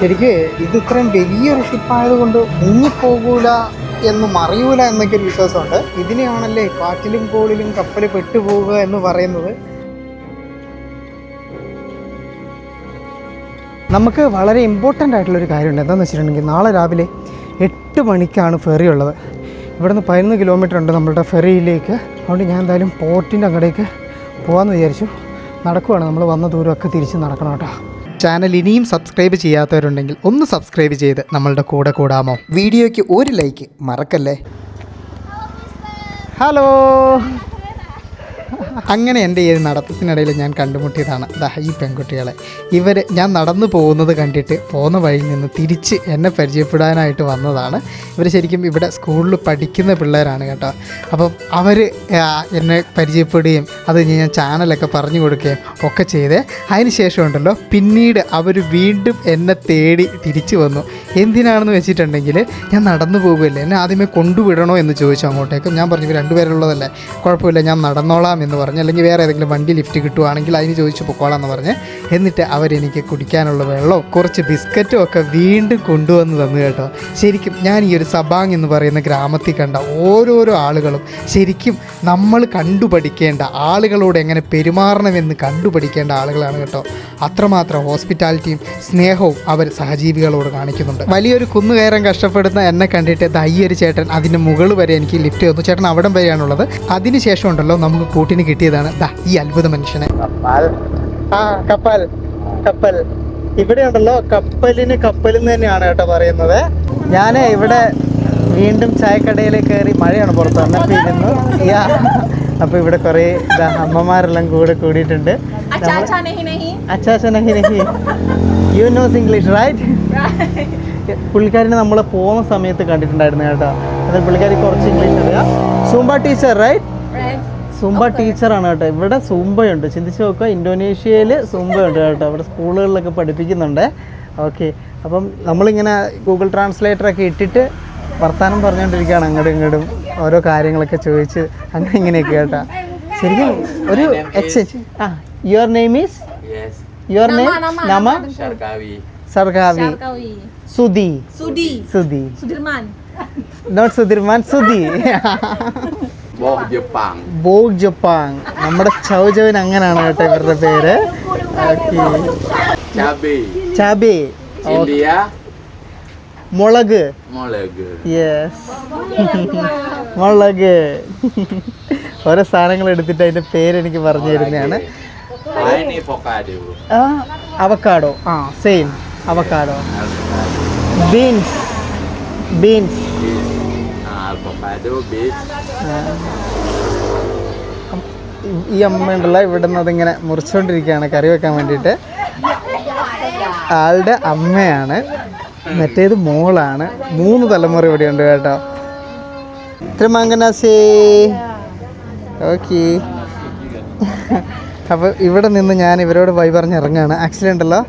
ശരിക്ക് ഇത് ഇത്രയും വലിയൊരു ഷിപ്പായതുകൊണ്ട് മുങ്ങിപ്പോകൂല എന്നും അറിയൂല എന്നൊക്കെ ഒരു വിശ്വാസമുണ്ട്. ഇതിനെയാണല്ലേ കാറ്റിലും കോളിലും കപ്പൽ പെട്ടുപോകുക എന്ന് പറയുന്നത്? നമുക്ക് വളരെ ഇമ്പോർട്ടന്റ് ആയിട്ടുള്ളൊരു കാര്യമുണ്ട്. എന്താണെന്ന് വെച്ചിട്ടുണ്ടെങ്കിൽ നാളെ രാവിലെ എട്ട് മണിക്കാണ് ഫെറി ഉള്ളത്. ഇവിടുന്ന് പതിനൊന്ന് കിലോമീറ്റർ ഉണ്ട് നമ്മളുടെ ഫെറിയിലേക്ക് അതുകൊണ്ട് ഞാൻ എന്തായാലും പോർട്ടിന്റെ അങ്ങടേക്ക് പോകാമെന്ന് വിചാരിച്ചു. നടക്കുവാണ്. നമ്മൾ വന്ന ദൂരമൊക്കെ തിരിച്ച് നടക്കണം കേട്ടോ. ചാനൽ ഇനിയും സബ്സ്ക്രൈബ് ചെയ്യാത്തവരുണ്ടെങ്കിൽ ഒന്ന് സബ്സ്ക്രൈബ് ചെയ്ത് നമ്മളുടെ കൂടെ കൂടാമോ? വീഡിയോയ്ക്ക് ഒരു ലൈക്ക് മറക്കല്ലേ? ഹലോ അങ്ങനെ എന്റെ ഈ നടത്തത്തിനിടയിൽ ഞാൻ കണ്ടുമുട്ടിയതാണ്. ദാ ഈ പെൺകുട്ടികളെ. ഇവർ ഞാൻ നടന്നു പോകുന്നത് കണ്ടിട്ട് പോകുന്ന വഴിയിൽ നിന്ന് തിരിച്ച് എന്നെ പരിചയപ്പെടാനായിട്ട് വന്നതാണ്. ഇവർ ശരിക്കും ഇവിടെ സ്കൂളിൽ പഠിക്കുന്ന പിള്ളേരാണ് കേട്ടോ. അപ്പം അവർ എന്നെ പരിചയപ്പെടുകയും അത് ഞാൻ ചാനലൊക്കെ പറഞ്ഞു കൊടുക്കുകയും ഒക്കെ ചെയ്തേ. അതിന് ശേഷം ഉണ്ടല്ലോ പിന്നീട് അവർ വീണ്ടും എന്നെ തേടി തിരിച്ചു വന്നു. എന്തിനാണെന്ന് വെച്ചിട്ടുണ്ടെങ്കിൽ ഞാൻ നടന്നു പോകുമല്ലേ എന്നെ ആദ്യമേ കൊണ്ടുവിടണോ എന്ന് ചോദിച്ചു അങ്ങോട്ടേക്കും. ഞാൻ പറഞ്ഞു രണ്ടുപേരുള്ളതല്ലേ കുഴപ്പമില്ല ഞാൻ നടന്നോളാം എന്ന് പറഞ്ഞു. അല്ലെങ്കിൽ വേറെ ഏതെങ്കിലും വണ്ടി ലിഫ്റ്റ് കിട്ടുവാണെങ്കിൽ അതിന് ചോദിച്ചു പൊക്കോളാം എന്ന് പറഞ്ഞ്. എന്നിട്ട് അവരെനിക്ക് കുടിക്കാനുള്ള വെള്ളവും കുറച്ച് ബിസ്ക്കറ്റും ഒക്കെ വീണ്ടും കൊണ്ടുവന്ന് തന്നു കേട്ടോ. ശരിക്കും ഞാൻ ഈ ഒരു സബാങ് എന്ന് പറയുന്ന ഗ്രാമത്തിൽ കണ്ട ഓരോരോ ആളുകളും ശരിക്കും നമ്മൾ കണ്ടുപഠിക്കേണ്ട ആളുകളോട് എങ്ങനെ പെരുമാറണമെന്ന് കണ്ടുപഠിക്കേണ്ട ആളുകളാണ് കേട്ടോ. അത്രമാത്രം ഹോസ്പിറ്റാലിറ്റിയും സ്നേഹവും അവർ സഹജീവികളോട് കാണിക്കുന്നുണ്ട്. വലിയൊരു കുന്നു കയറാൻ കഷ്ടപ്പെടുന്ന എന്നെ കണ്ടിട്ട് ദയ്യൊരു ചേട്ടൻ അതിന്റെ മുകളിൽ വരെ എനിക്ക് ലിഫ്റ്റ് തന്നു. ചേട്ടൻ അവിടം വരെയാണുള്ളത്. അതിനുശേഷം ഉണ്ടല്ലോ നമുക്ക് കൂട്ടിന് കിട്ടിയതാണ്. ദാ ഈ അത്ഭുത മനുഷ്യനെ. കപ്പൽ. ആ കപ്പൽ. ഇവിടെ ഉണ്ടല്ലോ കപ്പലിന് കപ്പലിന്ന് തന്നെയാണ് കേട്ടോ പറയുന്നത്. ഞാൻ ഇവിടെ വീണ്ടും ചായക്കടയിൽ കയറി മഴയാണ് പുറത്ത് വന്നിരുന്നു അപ്പൊ യാ അപ്പോൾ ഇവിടെ കുറേ അമ്മമാരെല്ലാം കൂടെ കൂടിയിട്ടുണ്ട്. യു നോസ് ഇംഗ്ലീഷ് റൈറ്റ് പുള്ളിക്കാരിനെ നമ്മൾ പോകുന്ന സമയത്ത് കണ്ടിട്ടുണ്ടായിരുന്നു കേട്ടോ. അതിൽ പുള്ളിക്കാരി കുറച്ച് ഇംഗ്ലീഷ് അറിയാം. സൂമ്പ ടീച്ചർ റൈറ്റ് സൂംബ ടീച്ചറാണ് കേട്ടോ. ഇവിടെ സൂമ്പയുണ്ട് ചിന്തിച്ച് നോക്കുക ഇന്തോനേഷ്യയിൽ സുംബയുണ്ട് കേട്ടോ. അവിടെ സ്കൂളുകളിലൊക്കെ പഠിപ്പിക്കുന്നുണ്ട്. ഓക്കെ അപ്പം നമ്മളിങ്ങനെ ഗൂഗിൾ ട്രാൻസ്ലേറ്ററൊക്കെ ഇട്ടിട്ട് വർത്തമാനം പറഞ്ഞുകൊണ്ടിരിക്കുകയാണ് അങ്ങോട്ടും ഇങ്ങോട്ടും ഓരോ കാര്യങ്ങളൊക്കെ ചോദിച്ച് അങ്ങനെ ഇങ്ങനെയൊക്കെ കേട്ടോ. ശരിക്കും ഒരു എക്സ്ചേഞ്ച് ആ your name is Yes, your name നമ nama സർഗാവി Sudi Sudi Sudi Sudi Sudirman not Sudirman Sudi. ബോഗ് ജപ്പാങ് നമ്മുടെ ചൗചവൻ അങ്ങനെയാണ് കേട്ടോ ഇവരുടെ പേര്. ചാബി. മുളക്. യെസ് മുളക് ഓരോ സാധനങ്ങൾ എടുത്തിട്ട് അതിന്റെ പേര് എനിക്ക് പറഞ്ഞു തരുന്നതാണ്. അവക്കാഡോ ആ സെയിം അവക്കാഡോ ബീൻസ് ബീൻസ്. ഈ അമ്മ ഉണ്ടല്ല ഇവിടെ നിന്ന് അതിങ്ങനെ മുറിച്ചുകൊണ്ടിരിക്കുകയാണ് കറി വെക്കാൻ വേണ്ടിയിട്ട്. ആളുടെ അമ്മയാണ് മറ്റേത് മോളാണ്. മൂന്ന് തലമുറ ഇവിടെ ഉണ്ട് കേട്ടോ. തിരുമാങ്കനാസേ ഓക്കെ. അപ്പോൾ ഇവിടെ നിന്ന് ഞാൻ ഇവരോട് വൈ പറഞ്ഞ് ഇറങ്ങുകയാണ്. ആക്സിഡന്റ് ഉണ്ടല്ലോ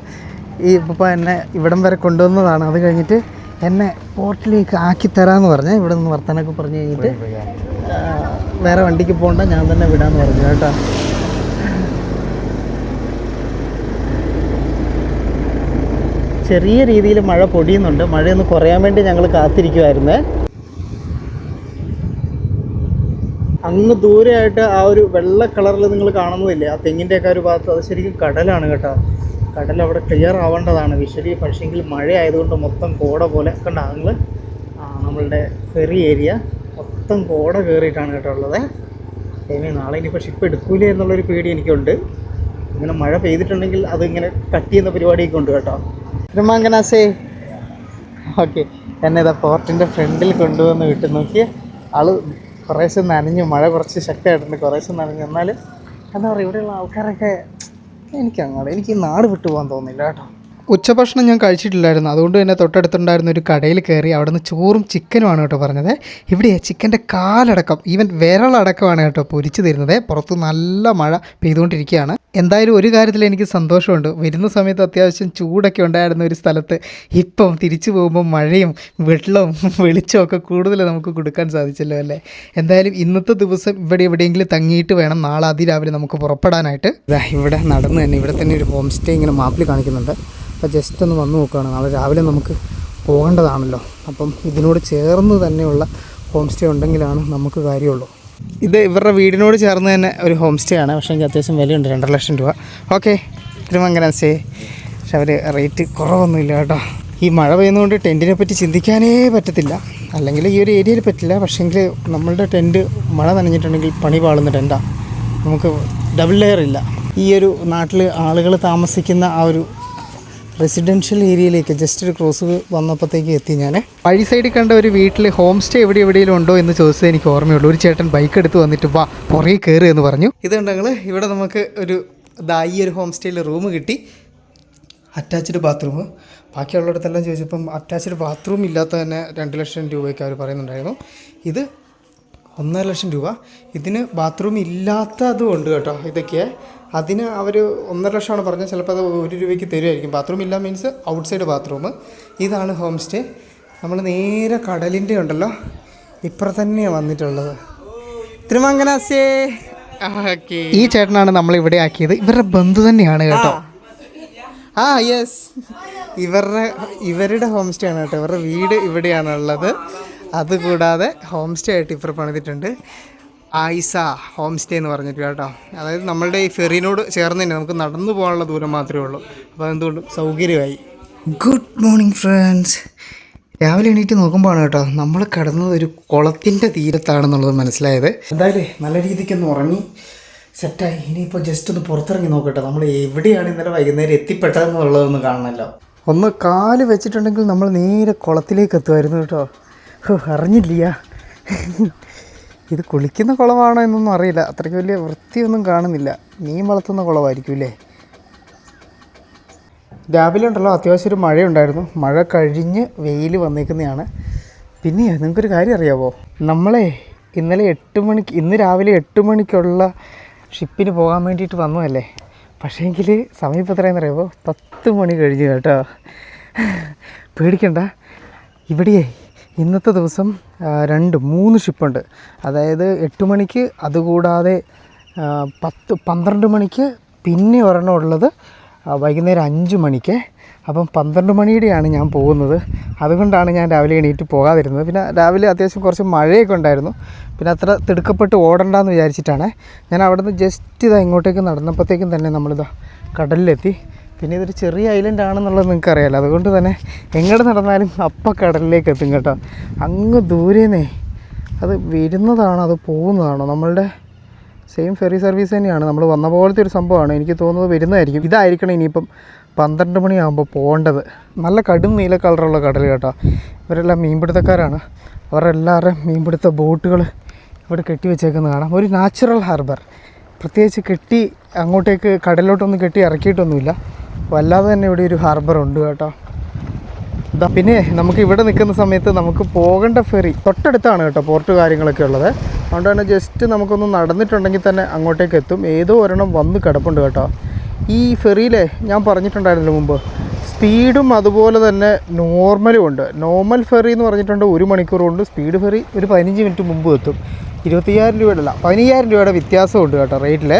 ഈ ഇപ്പം എന്നെ ഇവിടം വരെ കൊണ്ടുവന്നതാണ്. അത് കഴിഞ്ഞിട്ട് എന്നെ പോർട്ടിലേക്ക് ആക്കി തരാമെന്ന് പറഞ്ഞ് ഇവിടെ നിന്ന് വർത്തനൊക്കെ പറഞ്ഞു കഴിഞ്ഞിട്ട് വേറെ വണ്ടിക്ക് പോകണ്ട ഞാൻ തന്നെ വിടാന്ന് പറഞ്ഞു കേട്ടോ. ചെറിയ രീതിയിൽ മഴ പൊടിയുന്നുണ്ട്. മഴയൊന്ന് കുറയാൻ വേണ്ടി ഞങ്ങൾ കാത്തിരിക്കുമായിരുന്നേ അങ്ങ് ദൂരെയായിട്ട് ആ ഒരു വെള്ള കളറിൽ നിങ്ങൾ കാണുന്നതില്ലേ ആ തെങ്ങിന്റെയൊക്കെ ഒരു ഭാഗത്ത്. അത് ശരിക്കും കടലാണ് കേട്ടോ. കടൽ അവിടെ ക്ലിയർ ആവേണ്ടതാണ്. പക്ഷേ പക്ഷേങ്കിൽ മഴ ആയതുകൊണ്ട് മൊത്തം കോട പോലെ കണ്ട ആങ്ങൾ നമ്മളുടെ ഫെറി ഏരിയ മൊത്തം കോട കയറിയിട്ടാണ് കേട്ടോ ഉള്ളത്. ദൈവമേ നാളെ ഇനിയിപ്പോൾ ഷിപ്പ് എടുക്കൂലേ എന്നുള്ളൊരു പേടി എനിക്കുണ്ട്. ഇങ്ങനെ മഴ പെയ്തിട്ടുണ്ടെങ്കിൽ അതിങ്ങനെ കട്ട് ചെയ്യുന്ന പരിപാടിയൊക്കെ ഉണ്ട് കേട്ടോ. തിരുമാങ്കനാസേ ഓക്കെ. എന്നെ ഇതാ പോർട്ടിന്റെ ഫ്രണ്ടിൽ കൊണ്ടുവന്ന് വിട്ട് നോക്കി ആൾ കുറേശ്ശെ നനഞ്ഞു മഴ കുറച്ച് ശക്തമായിട്ടുണ്ട് കുറേശ്ശെ നനഞ്ഞു. എന്നാലും എന്താ പറയുക ഇവിടെയുള്ള ആൾക്കാരൊക്കെ എനിക്ക് അങ്ങോട്ട് എനിക്ക് നാട് വിട്ടു പോകാൻ തോന്നില്ല കേട്ടോ. ഉച്ചഭക്ഷണം ഞാൻ കഴിച്ചിട്ടില്ലായിരുന്നു. അതുകൊണ്ട് തന്നെ തൊട്ടടുത്തുണ്ടായിരുന്ന ഒരു കടയിൽ കയറി അവിടെ നിന്ന് ചോറും ചിക്കനുമാണ് കേട്ടോ പറഞ്ഞത്. ഇവിടെ ചിക്കന്റെ കാലടക്കം. ഈവൻ വിരളടക്കമാണ് കേട്ടോ പൊരിച്ചു തരുന്നത്. പുറത്ത് നല്ല മഴ പെയ്തുകൊണ്ടിരിക്കുകയാണ്. എന്തായാലും ഒരു കാര്യത്തിൽ എനിക്ക് സന്തോഷമുണ്ട്. വരുന്ന സമയത്ത് അത്യാവശ്യം ചൂടൊക്കെ ഉണ്ടായിരുന്ന ഒരു സ്ഥലത്ത് ഇപ്പം തിരിച്ചു പോകുമ്പോൾ മഴയും വെള്ളവും വെളിച്ചവും ഒക്കെ കൂടുതൽ നമുക്ക് കൊടുക്കാൻ സാധിച്ചല്ലോ അല്ലേ? എന്തായാലും ഇന്നത്തെ ദിവസം ഇവിടെ എവിടെയെങ്കിലും തങ്ങിയിട്ട് വേണം. നാളെ അതിരാവിലെ നമുക്ക് പുറപ്പെടാനായിട്ട്. ഇവിടെ നടന്ന് തന്നെ ഇവിടെ തന്നെ ഒരു ഹോം സ്റ്റേ ഇങ്ങനെ മാപ്പിൽ കാണിക്കുന്നുണ്ട്. അപ്പോൾ ജസ്റ്റ് ഒന്ന് വന്ന് നോക്കുകയാണ് നാളെ രാവിലെ നമുക്ക് പോകേണ്ടതാണല്ലോ. അപ്പം ഇതിനോട് ചേർന്ന് തന്നെയുള്ള ഹോം സ്റ്റേ ഉണ്ടെങ്കിലാണ് നമുക്ക് കാര്യമുള്ളൂ. ഇത് ഇവരുടെ വീടിനോട് ചേർന്ന് തന്നെ ഒരു ഹോം സ്റ്റേ ആണ്. പക്ഷേ എനിക്ക് അത്യാവശ്യം വിലയുണ്ട് രണ്ടര ലക്ഷം രൂപ. ഓക്കെ തിരുമംഗലം സ്റ്റേ പക്ഷെ അവർ റേറ്റ് കുറവൊന്നുമില്ല കേട്ടോ. ഈ മഴ പെയ്യുന്നതുകൊണ്ട് ടെന്റിനെ പറ്റി ചിന്തിക്കാനേ പറ്റത്തില്ല. അല്ലെങ്കിൽ ഈ ഒരു ഏരിയയിൽ പറ്റില്ല. പക്ഷേങ്കിൽ നമ്മളുടെ ടെന്റ് മഴ നനഞ്ഞിട്ടുണ്ടെങ്കിൽ പണി പാളുന്ന ടെന്റാണ് നമുക്ക് ഡബിൾ ലെയർ ഇല്ല. ഈ ഒരു നാട്ടിൽ ആളുകൾ താമസിക്കുന്ന ആ ഒരു റെസിഡൻഷ്യൽ ഏരിയയിലേക്ക് ജസ്റ്റ് ഒരു ക്രോസ് വന്നപ്പോഴത്തേക്ക് എത്തി ഞാൻ വഴി സൈഡിൽ കണ്ട ഒരു വീട്ടിൽ ഹോം സ്റ്റേ എവിടെ എവിടെയെങ്കിലും ഉണ്ടോ എന്ന് ചോദിച്ചത് എനിക്ക് ഓർമ്മയുള്ളൂ. ഒരു ചേട്ടൻ ബൈക്ക് എടുത്ത് വന്നിട്ട് വാ പുറകെ കയറി എന്ന് പറഞ്ഞു. ഇതുണ്ടെങ്കിൽ ഇവിടെ നമുക്ക് ഒരു ദാ ഈ ഒരു ഹോം സ്റ്റേയിൽ റൂം കിട്ടി. അറ്റാച്ച്ഡ് ബാത്റൂം ബാക്കിയുള്ളിടത്തെല്ലാം ചോദിച്ചപ്പം അറ്റാച്ച്ഡ് ബാത്റൂം ഇല്ലാത്ത തന്നെ രണ്ട് ലക്ഷം രൂപയ്ക്ക് അവർ പറയുന്നുണ്ടായിരുന്നു. ഇത് ഒന്നര ലക്ഷം രൂപ. ഇതിന് ബാത്റൂം ഇല്ലാത്തതും ഉണ്ട് കേട്ടോ ഇതൊക്കെ. അതിന് അവർ ഒന്നര ലക്ഷമാണ് പറഞ്ഞത്. ചിലപ്പോൾ അത് ഒരു രൂപയ്ക്ക് തരുമായിരിക്കും. ബാത്റൂം ഇല്ല മീൻസ് ഔട്ട് സൈഡ് ബാത്റൂം ഇതാണ് ഹോം സ്റ്റേ നമ്മൾ നേരെ കടലിന്റെ ഉണ്ടല്ലോ. ഇപ്പുറം തന്നെയാണ് വന്നിട്ടുള്ളത്. തിരുമംഗനാസേ ഈ ചേട്ടനാണ് നമ്മൾ ഇവിടെ ആക്കിയത്. ഇവരുടെ ബന്ധു തന്നെയാണ് കേട്ടോ. ആ. യെസ് ഇവരുടെ ഇവരുടെ ഹോം സ്റ്റേ ആണ് കേട്ടോ. ഇവരുടെ വീട് ഇവിടെയാണുള്ളത്. അതുകൂടാതെ ഹോം സ്റ്റേ ആയിട്ട് ഇപ്പുറം പണിതിട്ടുണ്ട്. ആയിസ ഹോം സ്റ്റേ എന്ന് പറഞ്ഞിട്ട് കേട്ടോ. അതായത് നമ്മളുടെ ഈ ഫെറിനോട് ചേർന്ന് തന്നെ നമുക്ക് നടന്നു പോകാനുള്ള ദൂരം മാത്രമേ ഉള്ളൂ. അപ്പോൾ എന്തുകൊണ്ടും സൗകര്യമായി. ഗുഡ് മോർണിംഗ് ഫ്രണ്ട്സ് രാവിലെ എണീറ്റ് നോക്കുമ്പോഴാണ് കേട്ടോ നമ്മൾ കിടന്നത് ഒരു കുളത്തിന്റെ തീരത്താണെന്നുള്ളത് മനസ്സിലായത്. എന്തായാലും നല്ല രീതിക്കൊന്ന് ഉറങ്ങി സെറ്റായി. ഇനിയിപ്പോൾ ജസ്റ്റ് ഒന്ന് പുറത്തിറങ്ങി നോക്കട്ടെ. നമ്മൾ എവിടെയാണ് ഇന്നലെ വൈകുന്നേരം എത്തിപ്പെട്ടതെന്നുള്ളതൊന്ന് കാണണമല്ലോ. ഒന്ന് കാൽ വെച്ചിട്ടുണ്ടെങ്കിൽ നമ്മൾ നേരെ കുളത്തിലേക്ക് എത്തുമായിരുന്നു കേട്ടോ. അറിഞ്ഞില്ല. ഇത് കുളിക്കുന്ന കുളമാണോ എന്നൊന്നും അറിയില്ല. അത്രയ്ക്ക് വലിയ വൃത്തിയൊന്നും കാണുന്നില്ല. മീൻ വളർത്തുന്ന കുളമായിരിക്കും അല്ലേ രാവിലെ ഉണ്ടല്ലോ അത്യാവശ്യം ഒരു മഴയുണ്ടായിരുന്നു. മഴ കഴിഞ്ഞ് വെയിൽ വന്നേക്കുന്നതാണ്. പിന്നെ നിങ്ങൾക്കൊരു കാര്യം അറിയാമോ നമ്മളെ ഇന്നലെ എട്ട് മണിക്ക് ഇന്ന് രാവിലെ എട്ട് മണിക്കുള്ള ഷിപ്പിന് പോകാൻ വേണ്ടിയിട്ട് വന്നതല്ലേ? പക്ഷേങ്കിൽ സമയം ഇപ്പോൾ എത്രയെന്ന് അറിയാമോ പത്ത് മണി കഴിഞ്ഞു കേട്ടോ. പേടിക്കണ്ട. ഇവിടെയേ ഇന്നത്തെ ദിവസം രണ്ട് മൂന്ന് ഷിപ്പുണ്ട് അതായത് എട്ട് മണിക്ക് അതുകൂടാതെ പത്ത് പന്ത്രണ്ട് മണിക്ക് പിന്നെ ഒരെണ്ണം ഉള്ളത് വൈകുന്നേരം അഞ്ച് മണിക്ക്. അപ്പം പന്ത്രണ്ട് മണിയുടെയാണ് ഞാൻ പോകുന്നത്. അതുകൊണ്ടാണ് ഞാൻ രാവിലെ എണീറ്റ് പോകാതിരുന്നത്. പിന്നെ രാവിലെ അത്യാവശ്യം കുറച്ച് മഴയൊക്കെ ഉണ്ടായിരുന്നു. പിന്നെ അത്ര തിടുക്കപ്പെട്ട് ഓടണ്ടെന്ന് വിചാരിച്ചിട്ടാണ് ഞാൻ അവിടെ നിന്ന് ജസ്റ്റ് ഇതാ ഇങ്ങോട്ടേക്ക് നടന്നപ്പോഴത്തേക്കും തന്നെ നമ്മളിതാ കടലിലെത്തി. പിന്നെ ഇതൊരു ചെറിയ ഐലൻഡ് ആണെന്നുള്ളത് നിങ്ങൾക്ക് അറിയാമല്ലോ അതുകൊണ്ട് തന്നെ എങ്ങോട്ട് നടന്നാലും അപ്പം കടലിലേക്ക് എത്തും കേട്ടോ. അങ്ങ് ദൂരേന്നേ. അത് വരുന്നതാണോ അത് പോകുന്നതാണോ? നമ്മളുടെ സെയിം ഫെറി സർവീസ് തന്നെയാണ്. നമ്മൾ വന്ന പോലത്തെ ഒരു സംഭവമാണ്. എനിക്ക് തോന്നുന്നത് വരുന്നതായിരിക്കും. ഇതായിരിക്കണം ഇനിയിപ്പം പന്ത്രണ്ട് മണിയാകുമ്പോൾ പോകേണ്ടത്. നല്ല കടും നീല കളറുള്ള കടൽ കേട്ടോ. ഇവരെല്ലാം മീൻപിടുത്തക്കാരാണ്. അവരെല്ലാവരുടെയും മീൻപിടുത്ത ബോട്ടുകൾ ഇവിടെ കെട്ടി വെച്ചേക്കുന്നത് കാണാം. ഒരു നാച്ചുറൽ ഹാർബർ പ്രത്യേകിച്ച് കെട്ടി അങ്ങോട്ടേക്ക് കടലിലോട്ടൊന്നും കെട്ടി ഇറക്കിയിട്ടൊന്നുമില്ല. വല്ലാതെ തന്നെ ഇവിടെ ഒരു ഹാർബർ ഉണ്ട് കേട്ടോ. ദാ പിന്നെ നമുക്ക് ഇവിടെ നിൽക്കുന്ന സമയത്ത് നമുക്ക് പോകേണ്ട ഫെറി തൊട്ടടുത്താണ് കേട്ടോ പോർട്ട് കാര്യങ്ങളൊക്കെ ഉള്ളത്. അതുകൊണ്ട് തന്നെ ജസ്റ്റ് നമുക്കൊന്ന് നടന്നിട്ടുണ്ടെങ്കിൽ തന്നെ അങ്ങോട്ടേക്ക് എത്തും. ഏതോ ഒരെണ്ണം വന്ന് കിടപ്പുണ്ട് കേട്ടോ. ഈ ഫെറിയിലെ ഞാൻ പറഞ്ഞിട്ടുണ്ടായിരുന്നല്ലോ മുമ്പ് സ്പീഡും അതുപോലെ തന്നെ നോർമലും ഉണ്ട്. നോർമൽ ഫെറി എന്ന് പറഞ്ഞിട്ടുണ്ട് ഒരു മണിക്കൂർ കൊണ്ട് സ്പീഡ് ഫെറി ഒരു പതിനഞ്ച് മിനിറ്റ് മുമ്പ് എത്തും. ഇരുപത്തിയ്യായിരം രൂപയുടെ അല്ല പതിനയ്യായിരം രൂപയുടെ വ്യത്യാസമുണ്ട് കേട്ടോ റേറ്റിൽ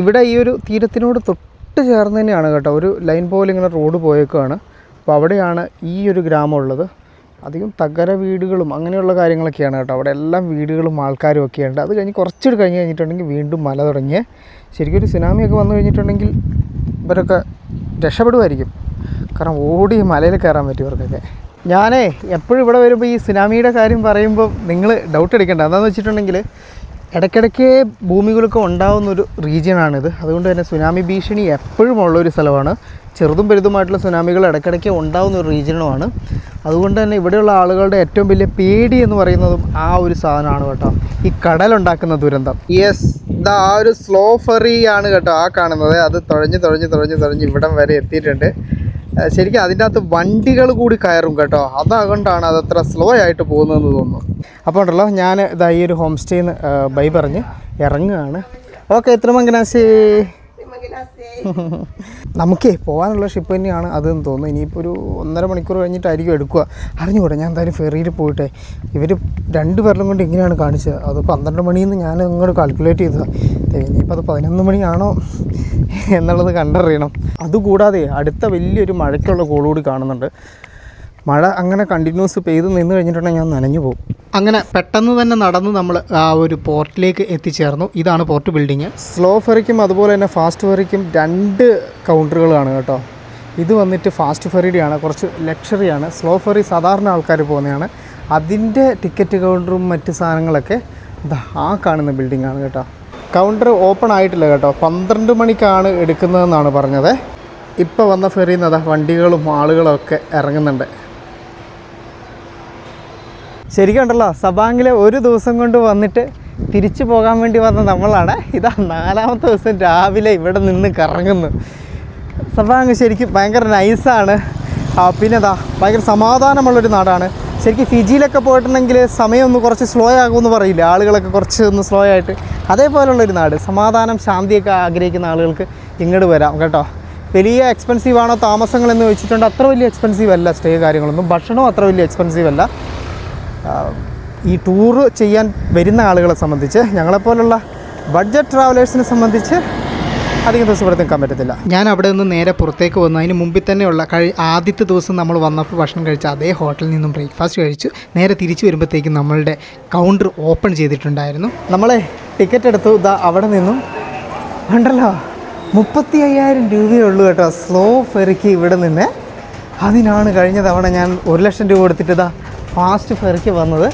ഇവിടെ ഈ ഒരു തീരത്തിനോട് തൊട്ട് ചേർന്ന് തന്നെയാണ് കേട്ടോ. ഒരു ലൈൻ പോലെ ഇങ്ങനെ റോഡ് പോയേക്കാണ്. അപ്പോൾ അവിടെയാണ് ഈ ഒരു ഗ്രാമം ഉള്ളത്. അധികം തകര വീടുകളും അങ്ങനെയുള്ള കാര്യങ്ങളൊക്കെയാണ് കേട്ടോ. അവിടെ എല്ലാം വീടുകളും ആൾക്കാരും ഒക്കെ ഉണ്ട്. അത് കഴിഞ്ഞ് കുറച്ചുകൂടി കഴിഞ്ഞ് കഴിഞ്ഞിട്ടുണ്ടെങ്കിൽ വീണ്ടും മല തുടങ്ങിയ. ശരിക്കും ഒരു സുനാമിയൊക്കെ വന്നു കഴിഞ്ഞിട്ടുണ്ടെങ്കിൽ ഇവരൊക്കെ രക്ഷപ്പെടുമായിരിക്കും. കാരണം ഓടി മലയിൽ കയറാൻ പറ്റും ഇവർക്കൊക്കെ. ഞാനേ എപ്പോഴും ഇവിടെ വരുമ്പോൾ ഈ സുനാമിയുടെ കാര്യം പറയുമ്പോൾ നിങ്ങൾ ഡൗട്ട് അടിക്കേണ്ട. എന്താണെന്ന് വെച്ചിട്ടുണ്ടെങ്കിൽ ഇടയ്ക്കിടയ്ക്ക് ഒരു റീജിയനാണിത്. അതുകൊണ്ട് തന്നെ സുനാമി ഭീഷണി എപ്പോഴും ഉള്ളൊരു സ്ഥലമാണ്. ചെറുതും വലുതുമായിട്ടുള്ള സുനാമികൾ ഇടയ്ക്കിടയ്ക്ക് ഉണ്ടാകുന്ന ഒരു റീജിയനുമാണ്. അതുകൊണ്ട് തന്നെ ഇവിടെയുള്ള ആളുകളുടെ ഏറ്റവും വലിയ പേടി എന്ന് പറയുന്നതും ആ ഒരു സാധനമാണ് കേട്ടോ. ഈ കടലുണ്ടാക്കുന്ന ദുരന്തം. യെസ് ഇതാ ആ ഒരു സ്ലോ ഫെറി ആണ് കേട്ടോ ആ കാണുന്നത്. അത് തുഴഞ്ഞ് തുഴഞ്ഞ് തുഴഞ്ഞ് തുഴഞ്ഞ് ഇവിടം വരെ എത്തിയിട്ടുണ്ട്. ശരിക്കും അതിന്റെ അകത്ത് വണ്ടികൾ കൂടി കയറും കേട്ടോ. അതുകൊണ്ടാണ് അത് അത്ര സ്ലോ ആയിട്ട് പോകുന്നതെന്ന് തോന്നുന്നു. അപ്പോൾ ഉണ്ടല്ലോ ഞാൻ ഇതാ ഈ ഒരു ഹോം സ്റ്റേന്ന് ബൈ പറഞ്ഞ് ഇറങ്ങുകയാണ്. ഓക്കെ എത്ര മംഗനാശി നമുക്കേ പോകാനുള്ള ഷിപ്പ് തന്നെയാണ് അതെന്ന് തോന്നുന്നു. ഇനിയിപ്പോൾ ഒരു ഒന്നര മണിക്കൂർ കഴിഞ്ഞിട്ടായിരിക്കും എടുക്കുക. അറിഞ്ഞുകൂടെ ഞാൻ എന്തായാലും ഫെറിയിൽ പോയിട്ടെ. ഇവർ രണ്ട് പേരിലും കൊണ്ട് ഇങ്ങനെയാണ് കാണിച്ചത്. അത് പന്ത്രണ്ട് മണിയെന്ന് ഞാൻ ഇങ്ങോട്ട് കാൽക്കുലേറ്റ് ചെയ്തതാണ് ഇനിയിപ്പോൾ അത് പതിനൊന്ന് മണിയാണോ എന്നുള്ളത് കണ്ടറിയണം. അതുകൂടാതെ അടുത്ത വലിയൊരു മഴയ്ക്കുള്ള കോളുകൂടി കാണുന്നുണ്ട്. മഴ അങ്ങനെ കണ്ടിന്യൂസ് പെയ്ത് നിന്ന് കഴിഞ്ഞിട്ടുണ്ടെങ്കിൽ ഞാൻ നനഞ്ഞു പോകും. അങ്ങനെ പെട്ടെന്ന് തന്നെ നടന്ന് നമ്മൾ ആ ഒരു പോർട്ടിലേക്ക് എത്തിച്ചേർന്നു. ഇതാണ് പോർട്ട് ബിൽഡിങ്. സ്ലോ ഫെറിക്കും അതുപോലെ തന്നെ ഫാസ്റ്റ് ഫെറിക്കും രണ്ട് കൗണ്ടറുകളാണ് കേട്ടോ. ഇത് വന്നിട്ട് ഫാസ്റ്റ് ഫെറിയുടെയാണ് കുറച്ച് ലക്ഷറിയാണ് സ്ലോ ഫെറി സാധാരണ ആൾക്കാർ പോകുന്നതാണ്. അതിന്റെ ടിക്കറ്റ് കൗണ്ടറും മറ്റ് സാധനങ്ങളൊക്കെ ആ കാണുന്ന ബിൽഡിംഗ് ആണ് കേട്ടോ. കൗണ്ടർ ഓപ്പൺ ആയിട്ടില്ല കേട്ടോ. പന്ത്രണ്ട് മണിക്കാണ് എടുക്കുന്നതെന്നാണ് പറഞ്ഞത്. ഇപ്പോൾ വന്ന ഫെറിയിൽ നിന്ന് അതാ വണ്ടികളും ആളുകളും ഒക്കെ ഇറങ്ങുന്നുണ്ട്. ശരിക്കും ഉണ്ടല്ലോ സബാങ്ങിൽ ഒരു ദിവസം കൊണ്ട് വന്നിട്ട് തിരിച്ചു പോകാൻ വേണ്ടി വന്ന നമ്മളാണ്. ഇതാ നാലാമത്തെ ദിവസം രാവിലെ ഇവിടെ നിന്ന് കറങ്ങുന്നു. സബാങ് ശരിക്കും ഭയങ്കര നൈസാണ് പിന്നെ അതാ ഭയങ്കര സമാധാനമുള്ളൊരു നാടാണ്. ശരിക്കും ഫിജിയിലൊക്കെ പോയിട്ടുണ്ടെങ്കിൽ സമയം ഒന്ന് കുറച്ച് സ്ലോ ആകുമെന്ന് പറയില്ല ആളുകളൊക്കെ കുറച്ച് ഒന്ന് സ്ലോ ആയിട്ട്. അതേപോലുള്ളൊരു നാട് സമാധാനം ശാന്തിയൊക്കെ ആഗ്രഹിക്കുന്ന ആളുകൾക്ക് ഇങ്ങോട്ട് വരാം കേട്ടോ. വലിയ എക്സ്പെൻസീവ് ആണോ താമസങ്ങളെന്ന് ചോദിച്ചിട്ടുണ്ട്. അത്ര വലിയ എക്സ്പെൻസീവ് അല്ല സ്റ്റേ കാര്യങ്ങളൊന്നും. ഭക്ഷണവും അത്ര വലിയ എക്സ്പെൻസീവ് അല്ല. ഈ ടൂറ് ചെയ്യാൻ വരുന്ന ആളുകളെ സംബന്ധിച്ച് ഞങ്ങളെപ്പോലുള്ള ബഡ്ജറ്റ് ട്രാവലേഴ്സിനെ സംബന്ധിച്ച് അധികം ദിവസം ഇവിടെ നിൽക്കാൻ പറ്റത്തില്ല. ഞാൻ അവിടെ നിന്ന് നേരെ പുറത്തേക്ക് വന്നു. അതിന് മുമ്പിൽ തന്നെയുള്ള കഴി ആദ്യത്തെ ദിവസം നമ്മൾ വന്നപ്പോൾ ഭക്ഷണം കഴിച്ച അതേ ഹോട്ടലിൽ നിന്നും ബ്രേക്ക്ഫാസ്റ്റ് കഴിച്ചു. നേരെ തിരിച്ചു വരുമ്പോഴത്തേക്കും നമ്മളുടെ കൗണ്ടർ ഓപ്പൺ ചെയ്തിട്ടുണ്ടായിരുന്നു. നമ്മളെ ടിക്കറ്റ് എടുത്തു. ഇതാ അവിടെ നിന്നും ഉണ്ടല്ലോ മുപ്പത്തി അയ്യായിരം രൂപയേ ഉള്ളൂ കേട്ടോ. സ്ലോ ഫെറിക്ക് ഇവിടെ നിന്ന്. അതിനാണ് കഴിഞ്ഞ തവണ ഞാൻ ഒരു ലക്ഷം രൂപ കൊടുത്തിട്ട് ഇതാ ഫാസ്റ്റ് ഫെറിക്ക് വന്നത്.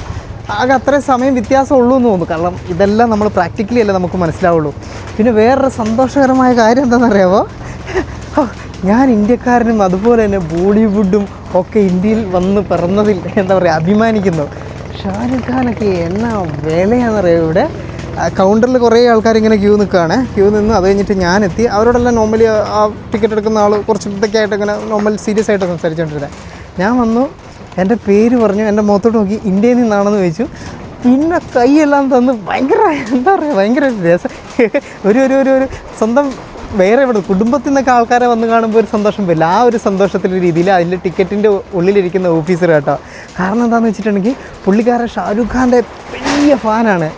ആകെ അത്രയും സമയം വ്യത്യാസം ഉള്ളൂ എന്ന് തോന്നുന്നു. കാരണം ഇതെല്ലാം നമ്മൾ പ്രാക്ടിക്കലി അല്ലേ നമുക്ക് മനസ്സിലാവുള്ളൂ. പിന്നെ വേറൊരു സന്തോഷകരമായ കാര്യം എന്താണെന്നറിയാമോ ഞാൻ ഇന്ത്യക്കാരനും അതുപോലെ തന്നെ ബോളിവുഡും ഒക്കെ ഇന്ത്യയിൽ വന്ന് പിറന്നതിൽ എന്താ പറയുക അഭിമാനിക്കുന്നു. ഷാരൂഖ് ഖാനൊക്കെ എന്നാ വിലയാണെന്നറിയാം ഇവിടെ? കൗണ്ടറിൽ കുറേ ആൾക്കാർ ഇങ്ങനെ ക്യൂ നിൽക്കുകയാണ്. ക്യൂ നിന്ന് അത് കഴിഞ്ഞിട്ട് ഞാൻ എത്തി അവരോടെല്ലാം നോർമലി ആ ടിക്കറ്റ് എടുക്കുന്ന ആൾ കുറച്ച് ഇതൊക്കെ ആയിട്ട് ഇങ്ങനെ നോർമൽ സീരിയസ് ആയിട്ട് സംസാരിച്ചുകൊണ്ടിരുന്നത് ഞാൻ വന്നു. എന്റെ പേര് പറഞ്ഞു എന്റെ മുഖത്തോട്ട് നോക്കി ഇന്ത്യയിൽ നിന്നാണെന്ന് ചോദിച്ചു. പിന്നെ കൈയെല്ലാം തന്ന് ഭയങ്കര എന്താ പറയുക ഭയങ്കര രസം. ഒരു ഒരു ഒരു ഒരു സ്വന്തം വേറെ ഇവിടെ കുടുംബത്തിൽ നിന്നൊക്കെ ആൾക്കാരെ വന്ന് കാണുമ്പോൾ ഒരു സന്തോഷം വരില്ല. ആ ഒരു സന്തോഷത്തിന്റെ രീതിയിൽ അതിന്റെ ടിക്കറ്റിന്റെ ഉള്ളിലിരിക്കുന്ന ഓഫീസർ കേട്ടോ. കാരണം എന്താണെന്ന് വെച്ചിട്ടുണ്ടെങ്കിൽ പുള്ളിക്കാരൻ ഷാരൂഖ് ഖാന്റെ വലിയ ഫാനാണ്.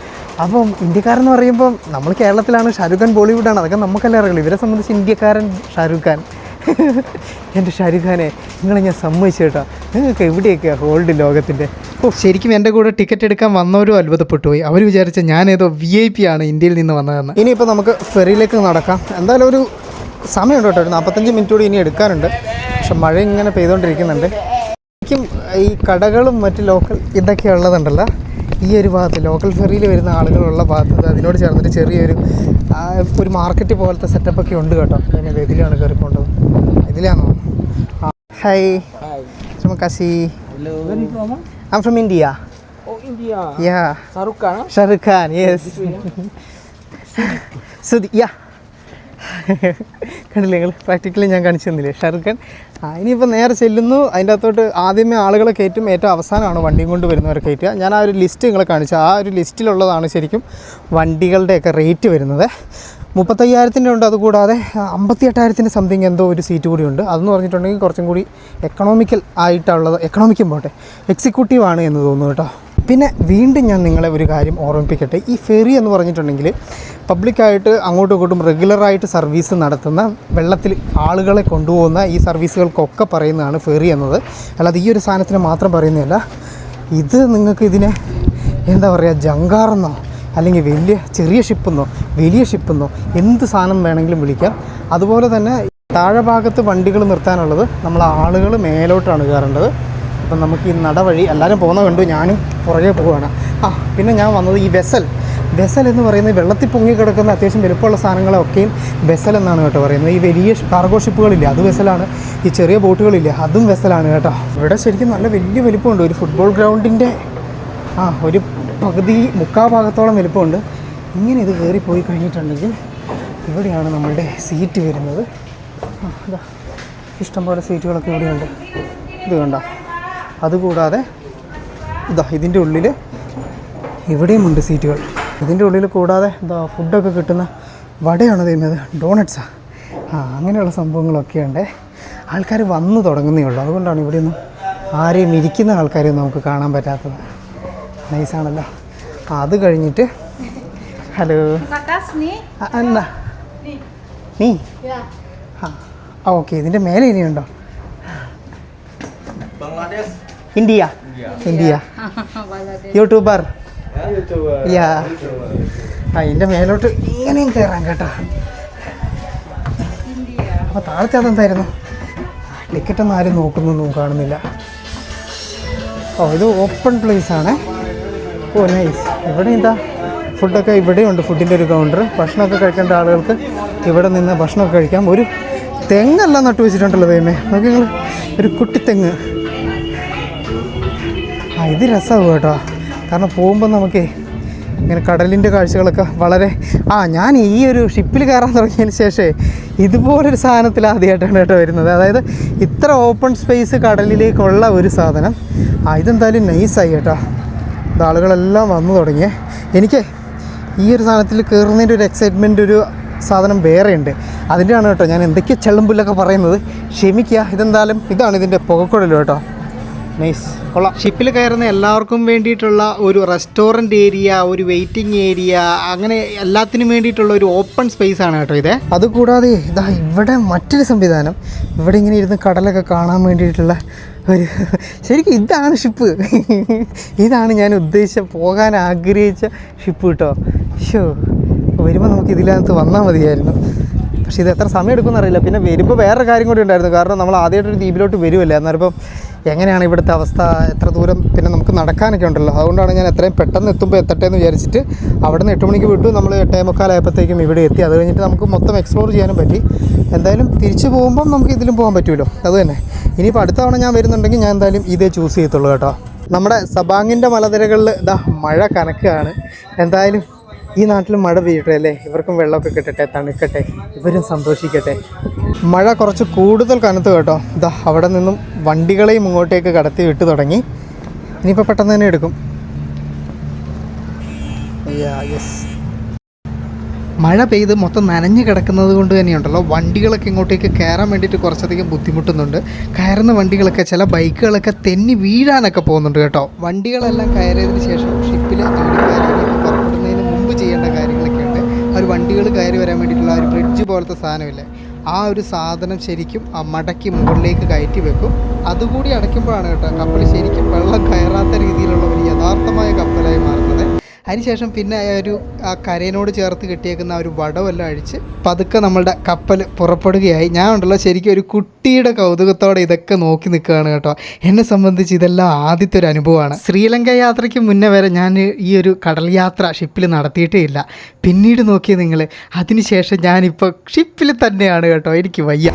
അപ്പം ഇന്ത്യക്കാരെന്ന് പറയുമ്പോൾ നമ്മൾ കേരളത്തിലാണ് ഷാരൂഖ് ഖാൻ ബോളിവുഡാണ്. അതൊക്കെ നമുക്കല്ലേ അറിയുള്ളൂ. ഇവരെ സംബന്ധിച്ച് ഇന്ത്യക്കാരൻ ഷാരൂഖ് ഖാൻ. എന്റെ ഷാരൂഖാനെ നിങ്ങളെ ഞാൻ സമ്മതിച്ചേട്ടാ നിങ്ങൾക്ക് എവിടെയൊക്കെയാണ് ഹോൾഡ് ലോകത്തിന്റെ ഓ ശരിക്കും എന്റെ കൂടെ ടിക്കറ്റ് എടുക്കാൻ വന്നവരും അത്ഭുതപ്പെട്ടു പോയി. അവർ വിചാരിച്ച ഞാൻ ഏതോ വി ഐ പി ആണ് ഇന്ത്യയിൽ നിന്ന് വന്നതെന്ന്. ഇനിയിപ്പോൾ നമുക്ക് ഫെറിയിലേക്ക് നടക്കാം. എന്തായാലും ഒരു സമയമുണ്ട് കേട്ടോ. ഒരു നാൽപ്പത്തഞ്ച് മിനിറ്റ് കൂടി ഇനി എടുക്കാറുണ്ട് പക്ഷെ മഴ ഇങ്ങനെ പെയ്തുകൊണ്ടിരിക്കുന്നുണ്ട് ശരിക്കും ഈ കടകളും മറ്റ് ലോക്കൽ ഇതൊക്കെ ഉള്ളതുണ്ടല്ല. ഈ ഒരു ഭാഗത്ത് ലോക്കൽ ഫെറിയിൽ വരുന്ന ആളുകളുള്ള ഭാഗത്ത് അതിനോട് ചേർന്നിട്ട് ചെറിയൊരു ഒരു മാർക്കറ്റ് പോലത്തെ സെറ്റപ്പൊക്കെ ഉണ്ട് കേട്ടോ. ഞാൻ ഇത് ഇതിലാണ് Uh, hi. Hi. Hi kasih. Hello. Where are you from? I'm from India Oh, India. Yeah Shahrukh Khan. huh? Shahrukh Khan yes Sudi yeah കണ്ടില്ലേ നിങ്ങൾ പ്രാക്ടിക്കലി ഞാൻ കാണിച്ചു തന്നില്ലേ ഷാറുഖ് ഖാൻ ഇനിയിപ്പോൾ നേരെ ചെല്ലുന്നു അതിന്റെ അകത്തോട്ട് ആദ്യമേ ആളുകളെ കയറ്റും ഏറ്റവും അവസാനമാണ് വണ്ടിയും കൊണ്ട് വരുന്നവരെ കയറ്റുക ഞാൻ ആ ഒരു ലിസ്റ്റ് നിങ്ങളെ കാണിച്ചു ആ ഒരു ലിസ്റ്റിലുള്ളതാണ് ശരിക്കും വണ്ടികളുടെയൊക്കെ റേറ്റ് വരുന്നത് മുപ്പത്തയ്യായിരത്തിന്റെ ഉണ്ട്. അതുകൂടാതെ അമ്പത്തി എട്ടായിരത്തിന്റെ സംതിങ് എന്തോ ഒരു സീറ്റ് കൂടി ഉണ്ട് അതെന്ന് പറഞ്ഞിട്ടുണ്ടെങ്കിൽ കുറച്ചും കൂടി എക്കണോമിക്കൽ ആയിട്ടുള്ളത് എക്കണോമിക്കും പോട്ടെ എക്സിക്യൂട്ടീവ് ആണ് എന്ന് തോന്നുന്നു കേട്ടോ. പിന്നെ വീണ്ടും ഞാൻ നിങ്ങളെ ഒരു കാര്യം ഓർമ്മിപ്പിക്കട്ടെ. ഈ ഫെറി എന്ന് പറഞ്ഞിട്ടുണ്ടെങ്കിൽ പബ്ലിക്കായിട്ട് അങ്ങോട്ടും ഇങ്ങോട്ടും റെഗുലറായിട്ട് സർവീസ് നടത്തുന്ന വെള്ളത്തിൽ ആളുകളെ കൊണ്ടുപോകുന്ന ഈ സർവീസുകൾക്കൊക്കെ പറയുന്നതാണ് ഫെറി എന്നത്. അല്ലാതെ ഈ ഒരു സാധനത്തിന് മാത്രം പറയുന്നതല്ല ഇത് നിങ്ങൾക്ക് ഇതിനെ എന്താ പറയുക ജങ്കാറെന്നോ അല്ലെങ്കിൽ വലിയ ചെറിയ ഷിപ്പെന്നോ വലിയ ഷിപ്പെന്നോ എന്ത് സാധനം വേണമെങ്കിലും വിളിക്കാം. അതുപോലെ തന്നെ താഴെ ഭാഗത്ത് വണ്ടികൾ നിർത്താനുള്ളത് നമ്മൾ ആളുകൾ മേലോട്ടാണ് കയറേണ്ടത്. അപ്പം നമുക്ക് ഈ നടവഴി എല്ലാവരും പോകുന്ന കണ്ടു ഞാനും പുറകെ പോവുകയാണ്. ആ പിന്നെ ഞാൻ വന്നത് ഈ വെസൽ വെസൽ എന്ന് പറയുന്നത് വെള്ളത്തിൽ പൊങ്ങി കിടക്കുന്ന അത്യാവശ്യം വലുപ്പമുള്ള സാധനങ്ങളൊക്കെയും വെസൽ എന്നാണ് കേട്ടോ പറയുന്നത്. ഈ വലിയ കാർഗോ ഷിപ്പുകളില്ല അത് വെസലാണ് ഈ ചെറിയ ബോട്ടുകളില്ല അതും വെസലാണ് കേട്ടോ. ഇവിടെ ശരിക്കും നല്ല വലിയ വലിപ്പമുണ്ട്. ഒരു ഫുട്ബോൾ ഗ്രൗണ്ടിന്റെ ആ ഒരു പകുതി മുക്കാ ഭാഗത്തോളം വലുപ്പമുണ്ട്. ഇങ്ങനെ ഇത് കയറി പോയി കഴിഞ്ഞിട്ടുണ്ടെങ്കിൽ ഇവിടെയാണ് നമ്മളുടെ സീറ്റ് വരുന്നത്. ഇതാ. ഇഷ്ടംപോലെ സീറ്റുകളൊക്കെ ഇവിടെയുണ്ട്. ഇത് കണ്ട? അതുകൂടാതെ ഇതാ ഇതിന്റെ ഉള്ളിൽ ഇവിടെയുമുണ്ട് സീറ്റുകൾ ഇതിന്റെ ഉള്ളിൽ കൂടാതെ എന്താ ഫുഡൊക്കെ കിട്ടുന്ന വടയാണ് തരുന്നത് ഡോണറ്റ്സാണ് ആ. അങ്ങനെയുള്ള സംഭവങ്ങളൊക്കെ ഉണ്ട് ആൾക്കാർ വന്നു തുടങ്ങുന്നേ ഉള്ളൂ. അതുകൊണ്ടാണ് ഇവിടെയൊന്നും ആരെയും ഇരിക്കുന്ന ആൾക്കാരെയും നമുക്ക് കാണാൻ പറ്റാത്തത്. നൈസാണല്ലോ അത് കഴിഞ്ഞിട്ട് ഹലോ. എന്താ? നീ? Ya. ആ ഓക്കെ. ഇതിന്റെ മേലെ ഇനിയുണ്ടോ? ഇന്ത്യ. ഇന്ത്യ. യൂട്യൂബർ. യാ. ആ ഇതിന്റെ മേലോട്ട് ഇങ്ങനെയും കയറാം കേട്ടോ. അപ്പോൾ താഴത്തെ അതെന്തായിരുന്നു? ടിക്കറ്റ് ഒന്നും ആരും നോക്കുന്നൊന്നും കാണുന്നില്ല. ഓ ഇത് ഓപ്പൺ പ്ലേസ് ആണ്. ഓ നൈസ് ഇവിടെ എന്താ? ഫുഡൊക്കെ ഇവിടെയുണ്ട് ഫുഡിന്റെ ഒരു കൗണ്ടർ ഭക്ഷണമൊക്കെ കഴിക്കേണ്ട ആളുകൾക്ക് ഇവിടെ നിന്ന് ഭക്ഷണമൊക്കെ കഴിക്കാം. ഒരു തെങ്ങെല്ലാം നട്ടു വെച്ചിട്ടുണ്ടല്ലോ ദൈവമേ. നോക്കി നിങ്ങൾ ഒരു കുട്ടി തെങ്ങ്. ആ ഇത് രസമാകും കേട്ടോ. കാരണം പോകുമ്പോൾ നമുക്ക് ഇങ്ങനെ കടലിന്റെ കാഴ്ചകളൊക്കെ വളരെ ആ ഞാൻ ഈ ഒരു ഷിപ്പിൽ കയറാൻ തുടങ്ങിയതിന് ശേഷമേ ഇതുപോലൊരു സാധനത്തിൽ ആദ്യമായിട്ടാണ് കേട്ടോ വരുന്നത്. അതായത് ഇത്ര ഓപ്പൺ സ്പേസ് കടലിലേക്കുള്ള ഒരു സാധനം. ആ ഇതെന്തായാലും നൈസായി കേട്ടോ. ആളുകളെല്ലാം വന്നു തുടങ്ങി എനിക്ക് ഈ ഒരു സാധനത്തിൽ കയറുന്നതിന്റെ ഒരു എക്സൈറ്റ്മെന്റ് ഒരു സാധനം വേറെയുണ്ട്. അതിന്റെയാണ് കേട്ടോ ഞാൻ എന്തൊക്കെ ചെള്ളുമ്പില്ലൊക്കെ പറയുന്നത്. ക്ഷമിക്കുക ഇതെന്തായാലും ഇതാണ് ഇതിന്റെ പുകക്കുഴൽ കേട്ടോ. നൈസ് കൊള്ളാം. ഷിപ്പിൽ കയറുന്ന എല്ലാവർക്കും വേണ്ടിയിട്ടുള്ള ഒരു റെസ്റ്റോറന്റ് ഏരിയ ഒരു വെയിറ്റിംഗ് ഏരിയ അങ്ങനെ എല്ലാത്തിനും വേണ്ടിയിട്ടുള്ള ഒരു ഓപ്പൺ സ്പേസ് ആണ് കേട്ടോ ഇത്. അതുകൂടാതെ ഇതാ ഇവിടെ മറ്റൊരു സംവിധാനം. ഇവിടെ ഇങ്ങനെ ഇരുന്ന് കടലൊക്കെ കാണാൻ വേണ്ടിയിട്ടുള്ള ഒരു ശരിക്കും ഇതാണ് ഷിപ്പ് ഇതാണ് ഞാൻ ഉദ്ദേശിച്ച പോകാൻ ആഗ്രഹിച്ച ഷിപ്പ് കേട്ടോ ഷോ വരുമ്പോൾ നമുക്ക് ഇതിനകത്ത് വന്നാൽ മതിയായിരുന്നു. പക്ഷേ ഇത് എത്ര സമയം എടുക്കുമെന്ന് അറിയില്ല. പിന്നെ വരുമ്പോൾ വേറെ കാര്യം കൂടി ഉണ്ടായിരുന്നു. കാരണം നമ്മൾ ആദ്യമായിട്ടൊരു ദ്വീപിലോട്ട് വരുമല്ലേ അന്നേരം എങ്ങനെയാണ് ഇവിടുത്തെ അവസ്ഥ? എത്ര ദൂരം പിന്നെ നമുക്ക് നടക്കാനൊക്കെ ഉണ്ടല്ലോ. അതുകൊണ്ടാണ് ഞാൻ എത്രയും പെട്ടെന്ന് എത്തുമ്പോൾ എത്തട്ടെ എന്ന് വിചാരിച്ചിട്ട് അവിടെ നിന്ന് എട്ട് മണിക്ക് വിട്ടു. നമ്മൾ എട്ടേ മുക്കാലായപ്പോഴത്തേക്കും ഇവിടെ എത്തി. അത് കഴിഞ്ഞിട്ട് നമുക്ക് മൊത്തം എക്സ്പ്ലോർ ചെയ്യാനും പറ്റി. എന്തായാലും തിരിച്ചു പോകുമ്പം നമുക്ക് ഇതിലും പോകാൻ പറ്റുമല്ലോ അത് തന്നെ. ഇനിയിപ്പോൾ അടുത്ത തവണ ഞാൻ വരുന്നുണ്ടെങ്കിൽ ഞാൻ എന്തായാലും ഇതേ ചൂസ് ചെയ്യത്തുള്ളൂ കേട്ടോ. നമ്മുടെ സബാങ്ങിന്റെ മലനിരകളിൽ ഇതാ മഴ കനക്കുകയാണ്. എന്തായാലും ഈ നാട്ടിൽ മഴ പെയ്യട്ടെ അല്ലേ? ഇവർക്കും വെള്ളമൊക്കെ കിട്ടട്ടെ തണുക്കട്ടെ ഇവരും സന്തോഷിക്കട്ടെ. മഴ കുറച്ച് കൂടുതൽ കനത്ത് കേട്ടോ. ഇതാ അവിടെ നിന്നും വണ്ടികളെയും ഇങ്ങോട്ടേക്ക് കടത്തി വിട്ടു തുടങ്ങി. ഇനിയിപ്പോൾ പെട്ടെന്ന് തന്നെ എടുക്കും. മഴ പെയ്ത് മൊത്തം നനഞ്ഞു കിടക്കുന്നത് കൊണ്ട് തന്നെയുണ്ടല്ലോ. വണ്ടികളൊക്കെ ഇങ്ങോട്ടേക്ക് കയറാൻ വേണ്ടിയിട്ട് കുറച്ചധികം ബുദ്ധിമുട്ടുന്നുണ്ട്. കയറുന്ന വണ്ടികളൊക്കെ ചില ബൈക്കുകളൊക്കെ തെന്നി വീഴാനൊക്കെ പോകുന്നുണ്ട് കേട്ടോ. വണ്ടികളെല്ലാം കയറിയതിന് ശേഷം ഷിപ്പിലെ ജോലിക്കാരിലേക്ക് വരാൻ വേണ്ടിയിട്ടുള്ള ഒരു ബ്രിഡ്ജ് പോലത്തെ സാധനമില്ലേ? ആ ഒരു സാധനം ശരിക്കും ആ മടക്കി മുകളിലേക്ക് കയറ്റി വെക്കും. അതുകൂടി അടയ്ക്കുമ്പോഴാണ് കേട്ടോ കപ്പൽ ശരിക്കും വെള്ളം കയറാത്ത രീതിയിലുള്ള ഒരു യഥാർത്ഥമായ കപ്പലായി മാറുന്നത്. അതിനുശേഷം പിന്നെ ആ ഒരു ആ കരയിനോട് ചേർത്ത് കെട്ടിയേക്കുന്ന ഒരു വടമെല്ലാം അഴിച്ച് പതുക്കെ നമ്മളുടെ കപ്പൽ പുറപ്പെടുകയായി. ഞാൻ ഉണ്ടല്ലോ ശരിക്കും ഒരു കുട്ടിയുടെ കൗതുകത്തോടെ ഇതൊക്കെ നോക്കി നിൽക്കുകയാണ് കേട്ടോ. എന്നെ സംബന്ധിച്ച് ഇതെല്ലാം ആദ്യത്തെ ഒരു അനുഭവമാണ്. ശ്രീലങ്ക യാത്രയ്ക്ക് മുന്നേ വരെ ഞാൻ ഈ ഒരു കടൽ യാത്ര ഷിപ്പിൽ നടത്തിയിട്ടേ ഇല്ല. പിന്നീട് നോക്കിയ നിങ്ങൾ അതിനുശേഷം ഞാനിപ്പോൾ ഷിപ്പിൽ തന്നെയാണ് കേട്ടോ. എനിക്ക് വയ്യ.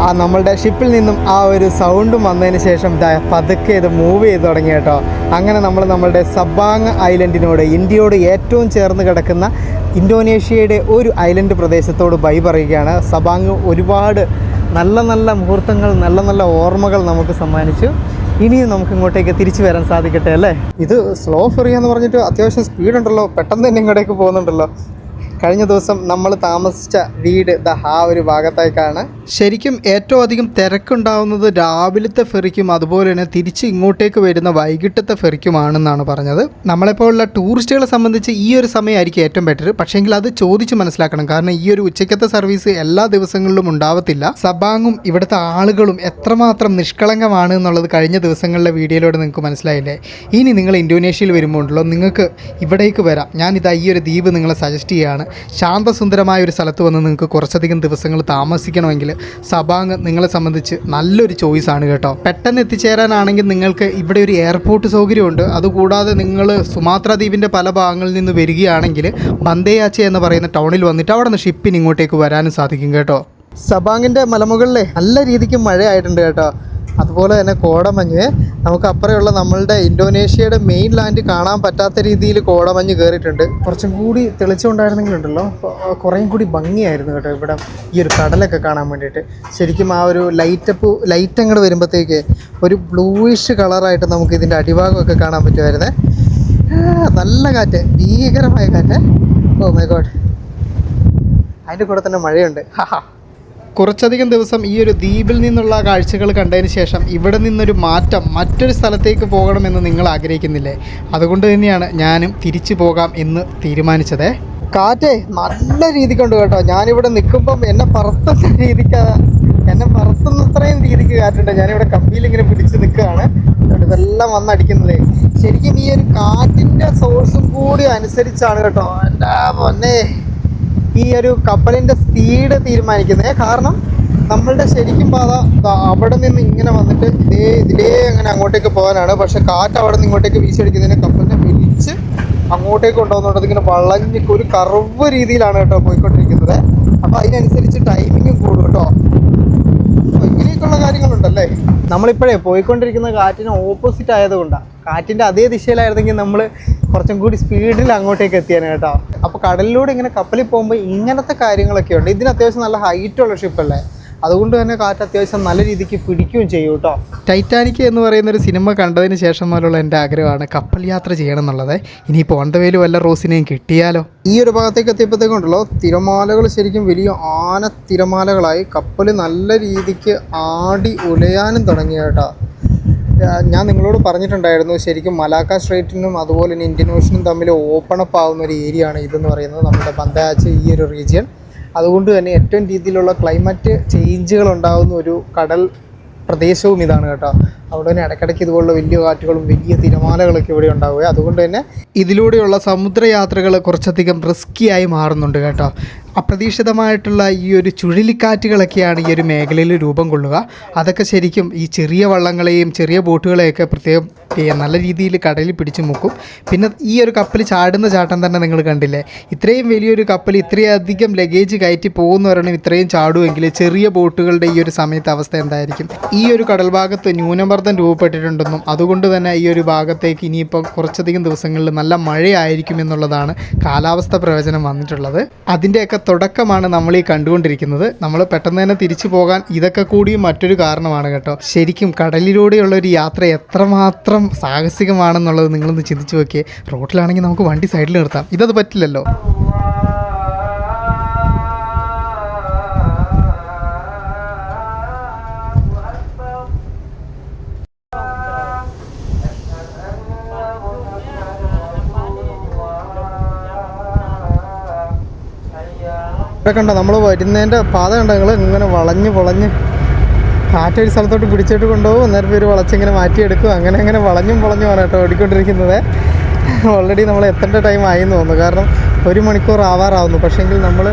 ആ നമ്മളുടെ ഷിപ്പിൽ നിന്നും ആ ഒരു സൗണ്ടും വന്നതിന് ശേഷം പതുക്കെ ഇത് മൂവ് ചെയ്ത് തുടങ്ങി കേട്ടോ. അങ്ങനെ നമ്മൾ നമ്മളുടെ സബാങ് ഐലൻഡിനോട് ഇന്ത്യയോട് ഏറ്റവും ചേർന്ന് കിടക്കുന്ന ഇന്തോനേഷ്യയുടെ ഒരു ഐലൻഡ് പ്രദേശത്തോട് ബൈ പറയുകയാണ്. സബാങ് ഒരുപാട് നല്ല നല്ല മുഹൂർത്തങ്ങൾ നല്ല നല്ല ഓർമ്മകൾ നമുക്ക് സമ്മാനിച്ചു. ഇനിയും നമുക്ക് ഇങ്ങോട്ടേക്ക് തിരിച്ചു വരാൻ സാധിക്കട്ടെ അല്ലേ? ഇത് സ്ലോ ഫെറി എന്ന് പറഞ്ഞിട്ട് അത്യാവശ്യം സ്പീഡുണ്ടല്ലോ പെട്ടെന്ന് തന്നെ ഇങ്ങോട്ടേക്ക് പോകുന്നുണ്ടല്ലോ. കഴിഞ്ഞ ദിവസം നമ്മൾ താമസിച്ച വീട് ദ ആ ഒരു ഭാഗത്തേക്കാണ്. ശരിക്കും ഏറ്റവും അധികം തിരക്കുണ്ടാവുന്നത് രാവിലത്തെ ഫെറിക്കും അതുപോലെ തന്നെ തിരിച്ച് ഇങ്ങോട്ടേക്ക് വരുന്ന വൈകിട്ടത്തെ ഫെറിക്കുമാണെന്നാണ് പറഞ്ഞത്. നമ്മളെപ്പോലുള്ള ടൂറിസ്റ്റുകളെ സംബന്ധിച്ച് ഈ ഒരു സമയമായിരിക്കും ഏറ്റവും ബെറ്റർ പക്ഷേങ്കിൽ അത് ചോദിച്ച് മനസ്സിലാക്കണം. കാരണം ഈ ഒരു ഉച്ചയ്ക്കത്തെ സർവീസ് എല്ലാ ദിവസങ്ങളിലും ഉണ്ടാവത്തില്ല. സബാങ്ങും ഇവിടുത്തെ ആളുകളും എത്രമാത്രം നിഷ്കളങ്കമാണ് എന്നുള്ളത് കഴിഞ്ഞ ദിവസങ്ങളിലെ വീഡിയോയിലൂടെ നിങ്ങൾക്ക് മനസ്സിലായില്ലേ? ഇനി നിങ്ങൾ ഇന്തോനേഷ്യയിൽ വരുമ്പോൾ ഉണ്ടല്ലോ നിങ്ങൾക്ക് ഇവിടേക്ക് വരാം. ഞാനിതാ ഈ ഒരു ദ്വീപ് നിങ്ങളെ സജസ്റ്റ് ചെയ്യുകയാണ് ശാന്തസുന്ദരമായ ഒരു സ്ഥലത്ത് വന്ന് നിങ്ങൾക്ക് കുറച്ചധികം ദിവസങ്ങൾ താമസിക്കണമെങ്കിൽ സബാങ് നിങ്ങളെ സംബന്ധിച്ച് നല്ലൊരു ചോയ്സ് ആണ് കേട്ടോ. പെട്ടെന്ന് എത്തിച്ചേരാനാണെങ്കിൽ നിങ്ങൾക്ക് ഇവിടെ ഒരു എയർപോർട്ട് സൗകര്യമുണ്ട്. അതുകൂടാതെ നിങ്ങൾ സുമാത്ര ദ്വീപിന്റെ പല ഭാഗങ്ങളിൽ നിന്ന് വരികയാണെങ്കിൽ ബന്ദേയാച്ച എന്ന് പറയുന്ന ടൗണിൽ വന്നിട്ട് അവിടെ നിന്ന് ഷിപ്പിന് ഇങ്ങോട്ടേക്ക് വരാനും സാധിക്കും കേട്ടോ. സബാങ്ങിന്റെ മലമുകളിലെ നല്ല രീതിക്ക് മഴയായിട്ടുണ്ട് കേട്ടോ. അതുപോലെ തന്നെ കോടമഞ്ഞ്. നമുക്ക് അപ്പുറമുള്ള നമ്മളുടെ ഇന്തോനേഷ്യയുടെ മെയിൻ ലാൻഡ് കാണാൻ പറ്റാത്ത രീതിയിൽ കോടമഞ്ഞ് കയറിയിട്ടുണ്ട്. കുറച്ചും കൂടി തെളിച്ചുകൊണ്ടായിരുന്നെങ്കിലുണ്ടല്ലോ കുറേയും കൂടി ഭംഗിയായിരുന്നു കേട്ടോ ഇവിടെ ഈ ഒരു കടലൊക്കെ കാണാൻ വേണ്ടിയിട്ട്. ശരിക്കും ആ ഒരു ലൈറ്റപ്പ് ലൈറ്റ് അങ്ങോട്ട് വരുമ്പോഴത്തേക്ക് ഒരു ബ്ലൂയിഷ് കളറായിട്ട് നമുക്ക് ഇതിന്റെ അടിഭാഗമൊക്കെ കാണാൻ പറ്റുമായിരുന്നേ. നല്ല കാറ്റ് ഭീകരമായ കാറ്റ്. ഓ മൈ ഗോഡ് അതിന്റെ കൂടെ തന്നെ മഴയുണ്ട്. ഹാ. കുറച്ചധികം ദിവസം ഈ ഒരു ദ്വീപിൽ നിന്നുള്ള കാഴ്ചകൾ കണ്ടതിന് ശേഷം ഇവിടെ നിന്നൊരു മാറ്റം മറ്റൊരു സ്ഥലത്തേക്ക് പോകണമെന്ന് നിങ്ങൾ ആഗ്രഹിക്കുന്നില്ലേ? അതുകൊണ്ട് തന്നെയാണ് ഞാനും തിരിച്ചു പോകാം എന്ന് തീരുമാനിച്ചത്. കാറ്റേ നല്ല രീതിക്കുണ്ട് കേട്ടോ. ഞാനിവിടെ നിൽക്കുമ്പം എന്നെ പറത്തുന്ന രീതിക്ക് എന്നെ പറത്തുന്നത്രയും രീതിക്ക് കാറ്റുണ്ട്. ഞാനിവിടെ കമ്പിയിൽ ഇങ്ങനെ പിടിച്ച് നിൽക്കുകയാണ്. ഇതെല്ലാം വന്നടിക്കുന്നതേ. ശരിക്കും ഈ ഒരു കാറ്റിന്റെ സോഴ്സും കൂടി അനുസരിച്ചാണ് കേട്ടോ. എന്റെ പൊന്നേ? ഈ ഒരു കപ്പലിന്റെ സ്പീഡ് തീരുമാനിക്കുന്നത്. കാരണം നമ്മളുടെ ശരിക്കും പാത അവിടെ നിന്ന് ഇങ്ങനെ വന്നിട്ട് ഇതേ ഇതിലേ അങ്ങനെ അങ്ങോട്ടേക്ക് പോകാനാണ്. പക്ഷെ കാറ്റ് അവിടെ നിന്ന് ഇങ്ങോട്ടേക്ക് വീശിയടിക്കുന്നതിന് കപ്പലിനെ വലിച്ച് അങ്ങോട്ടേക്ക് കൊണ്ടുപോകുന്നുണ്ട് ഇങ്ങനെ വളഞ്ഞ് ഒരു കറവ് രീതിയിലാണ് കേട്ടോ പോയിക്കൊണ്ടിരിക്കുന്നത്. അപ്പോൾ അതിനനുസരിച്ച് ടൈമിങ്ങും കൂടും കേട്ടോ. അപ്പോൾ ഇങ്ങനെയൊക്കെയുള്ള കാര്യങ്ങളുണ്ടല്ലേ? നമ്മളിപ്പോഴേ പോയിക്കൊണ്ടിരിക്കുന്ന കാറ്റിന് ഓപ്പോസിറ്റ് ആയതുകൊണ്ടാണ് കാറ്റിന്റെ അതേ ദിശയിലായിരുന്നെങ്കിൽ നമ്മൾ കുറച്ചും കൂടി സ്പീഡിൽ അങ്ങോട്ടേക്ക് എത്തിയാണ് കേട്ടോ. കടലിലൂടെ ഇങ്ങനെ കപ്പലിൽ പോകുമ്പോൾ ഇങ്ങനത്തെ കാര്യങ്ങളൊക്കെ ഉണ്ട്. ഇതിന് അത്യാവശ്യം നല്ല ഹൈറ്റുള്ള ഷിപ്പല്ലേ അതുകൊണ്ട് തന്നെ കാറ്റ് അത്യാവശ്യം നല്ല രീതിക്ക് പിടിക്കുകയും ചെയ്യും കേട്ടോ. ടൈറ്റാനിക് എന്ന് പറയുന്ന ഒരു സിനിമ കണ്ടതിന് ശേഷം മുതലുള്ള എന്റെ ആഗ്രഹമാണ് കപ്പൽ യാത്ര ചെയ്യണം എന്നുള്ളത്. ഇനി ദ വല്ല റോസിനെയും കിട്ടിയാലോ? ഈ ഒരു ഭാഗത്തേക്ക് എത്തിയപ്പോഴത്തേക്കുണ്ടല്ലോ തിരമാലകൾ ശരിക്കും വലിയ ആന തിരമാലകളായി കപ്പൽ നല്ല രീതിക്ക് ആടി ഉലയാനും തുടങ്ങിയ കേട്ടോ. ഞാൻ നിങ്ങളോട് പറഞ്ഞിട്ടുണ്ടായിരുന്നു ശരിക്കും മലാക്ക സ്ട്രേറ്റിനും അതുപോലെ തന്നെ ഇന്ത്യൻ ഓഷനും തമ്മിൽ ഓപ്പൺ അപ്പ് ആവുന്ന ഒരു ഏരിയ ആണ് ഇതെന്ന് പറയുന്നത് നമ്മുടെ ബന്ദാച്ച് ഈ ഒരു റീജിയൻ അതുകൊണ്ട് തന്നെ ഏറ്റവും രീതിയിലുള്ള ക്ലൈമറ്റ് ചേഞ്ചുകൾ ഉണ്ടാകുന്ന ഒരു കടൽ പ്രദേശവും ഇതാണ് കേട്ടോ. അവിടെ തന്നെ ഇടയ്ക്കിടയ്ക്ക് ഇതുപോലുള്ള വലിയ കാറ്റുകളും വലിയ തിരമാലകളൊക്കെ ഇവിടെ ഉണ്ടാവുക. അതുകൊണ്ട് തന്നെ ഇതിലൂടെയുള്ള സമുദ്രയാത്രകൾ കുറച്ചധികം റിസ്ക്കിയായി മാറുന്നുണ്ട് കേട്ടോ. അപ്രതീക്ഷിതമായിട്ടുള്ള ഈ ഒരു ചുഴലിക്കാറ്റുകളൊക്കെയാണ് ഈ ഒരു മേഖലയിൽ രൂപം കൊള്ളുക. അതൊക്കെ ശരിക്കും ഈ ചെറിയ വള്ളങ്ങളെയും ചെറിയ ബോട്ടുകളെയൊക്കെ പ്രത്യേകം നല്ല രീതിയിൽ കടലിൽ പിടിച്ചു മുക്കും. പിന്നെ ഈ ഒരു കപ്പൽ ചാടുന്ന ചാട്ടം തന്നെ നിങ്ങൾ കണ്ടില്ലേ? ഇത്രയും വലിയൊരു കപ്പൽ ഇത്രയധികം ലഗേജ് കയറ്റി പോകുന്നവരണം ഇത്രയും ചാടുമെങ്കിൽ ചെറിയ ബോട്ടുകളുടെ ഈ ഒരു സമയത്ത് അവസ്ഥ എന്തായിരിക്കും? ഈ ഒരു കടൽ ഭാഗത്ത് ന്യൂനമർദ്ദം രൂപപ്പെട്ടിട്ടുണ്ടെന്നും അതുകൊണ്ട് തന്നെ ഈ ഒരു ഭാഗത്തേക്ക് ഇനിയിപ്പോൾ കുറച്ചധികം ദിവസങ്ങളിൽ നല്ല മഴയായിരിക്കും എന്നുള്ളതാണ് കാലാവസ്ഥ പ്രവചനം വന്നിട്ടുള്ളത്. അതിന്റെയൊക്കെ തുടക്കമാണ് നമ്മൾ ഈ കണ്ടുകൊണ്ടിരിക്കുന്നത്. നമ്മൾ പെട്ടെന്ന് തന്നെ തിരിച്ചു പോകാൻ ഇതൊക്കെ കൂടിയും മറ്റൊരു കാരണമാണ് കേട്ടോ. ശരിക്കും കടലിലൂടെയുള്ള ഒരു യാത്ര എത്രമാത്രം സാഹസികമാണെന്നുള്ളത് നിങ്ങളൊന്ന് ചിന്തിച്ചു നോക്കിയേ. റോട്ടിലാണെങ്കിൽ നമുക്ക് വണ്ടി സൈഡിൽ നിർത്താം. ഇതത് പറ്റില്ലല്ലോ. ഇവിടെ കണ്ടോ? നമ്മൾ വരുന്നതിന്റെ പാത കണ്ടോ നിങ്ങൾ ഇങ്ങനെ വളഞ്ഞ് വളഞ്ഞ് കാറ്റൊരു സ്ഥലത്തോട്ട് പിടിച്ചിട്ട് കൊണ്ടുപോകും. അന്നേരം പേര് വളച്ചിങ്ങനെ മാറ്റിയെടുക്കും. അങ്ങനെ അങ്ങനെ വളഞ്ഞും വളഞ്ഞുമാണ് കേട്ടോ ഓടിക്കൊണ്ടിരിക്കുന്നത്. ഓൾറെഡി നമ്മൾ എത്തേണ്ട ടൈം ആയി എന്ന് തോന്നുന്നു. കാരണം ഒരു മണിക്കൂർ ആവാറാവുന്നു. പക്ഷേങ്കിൽ നമ്മൾ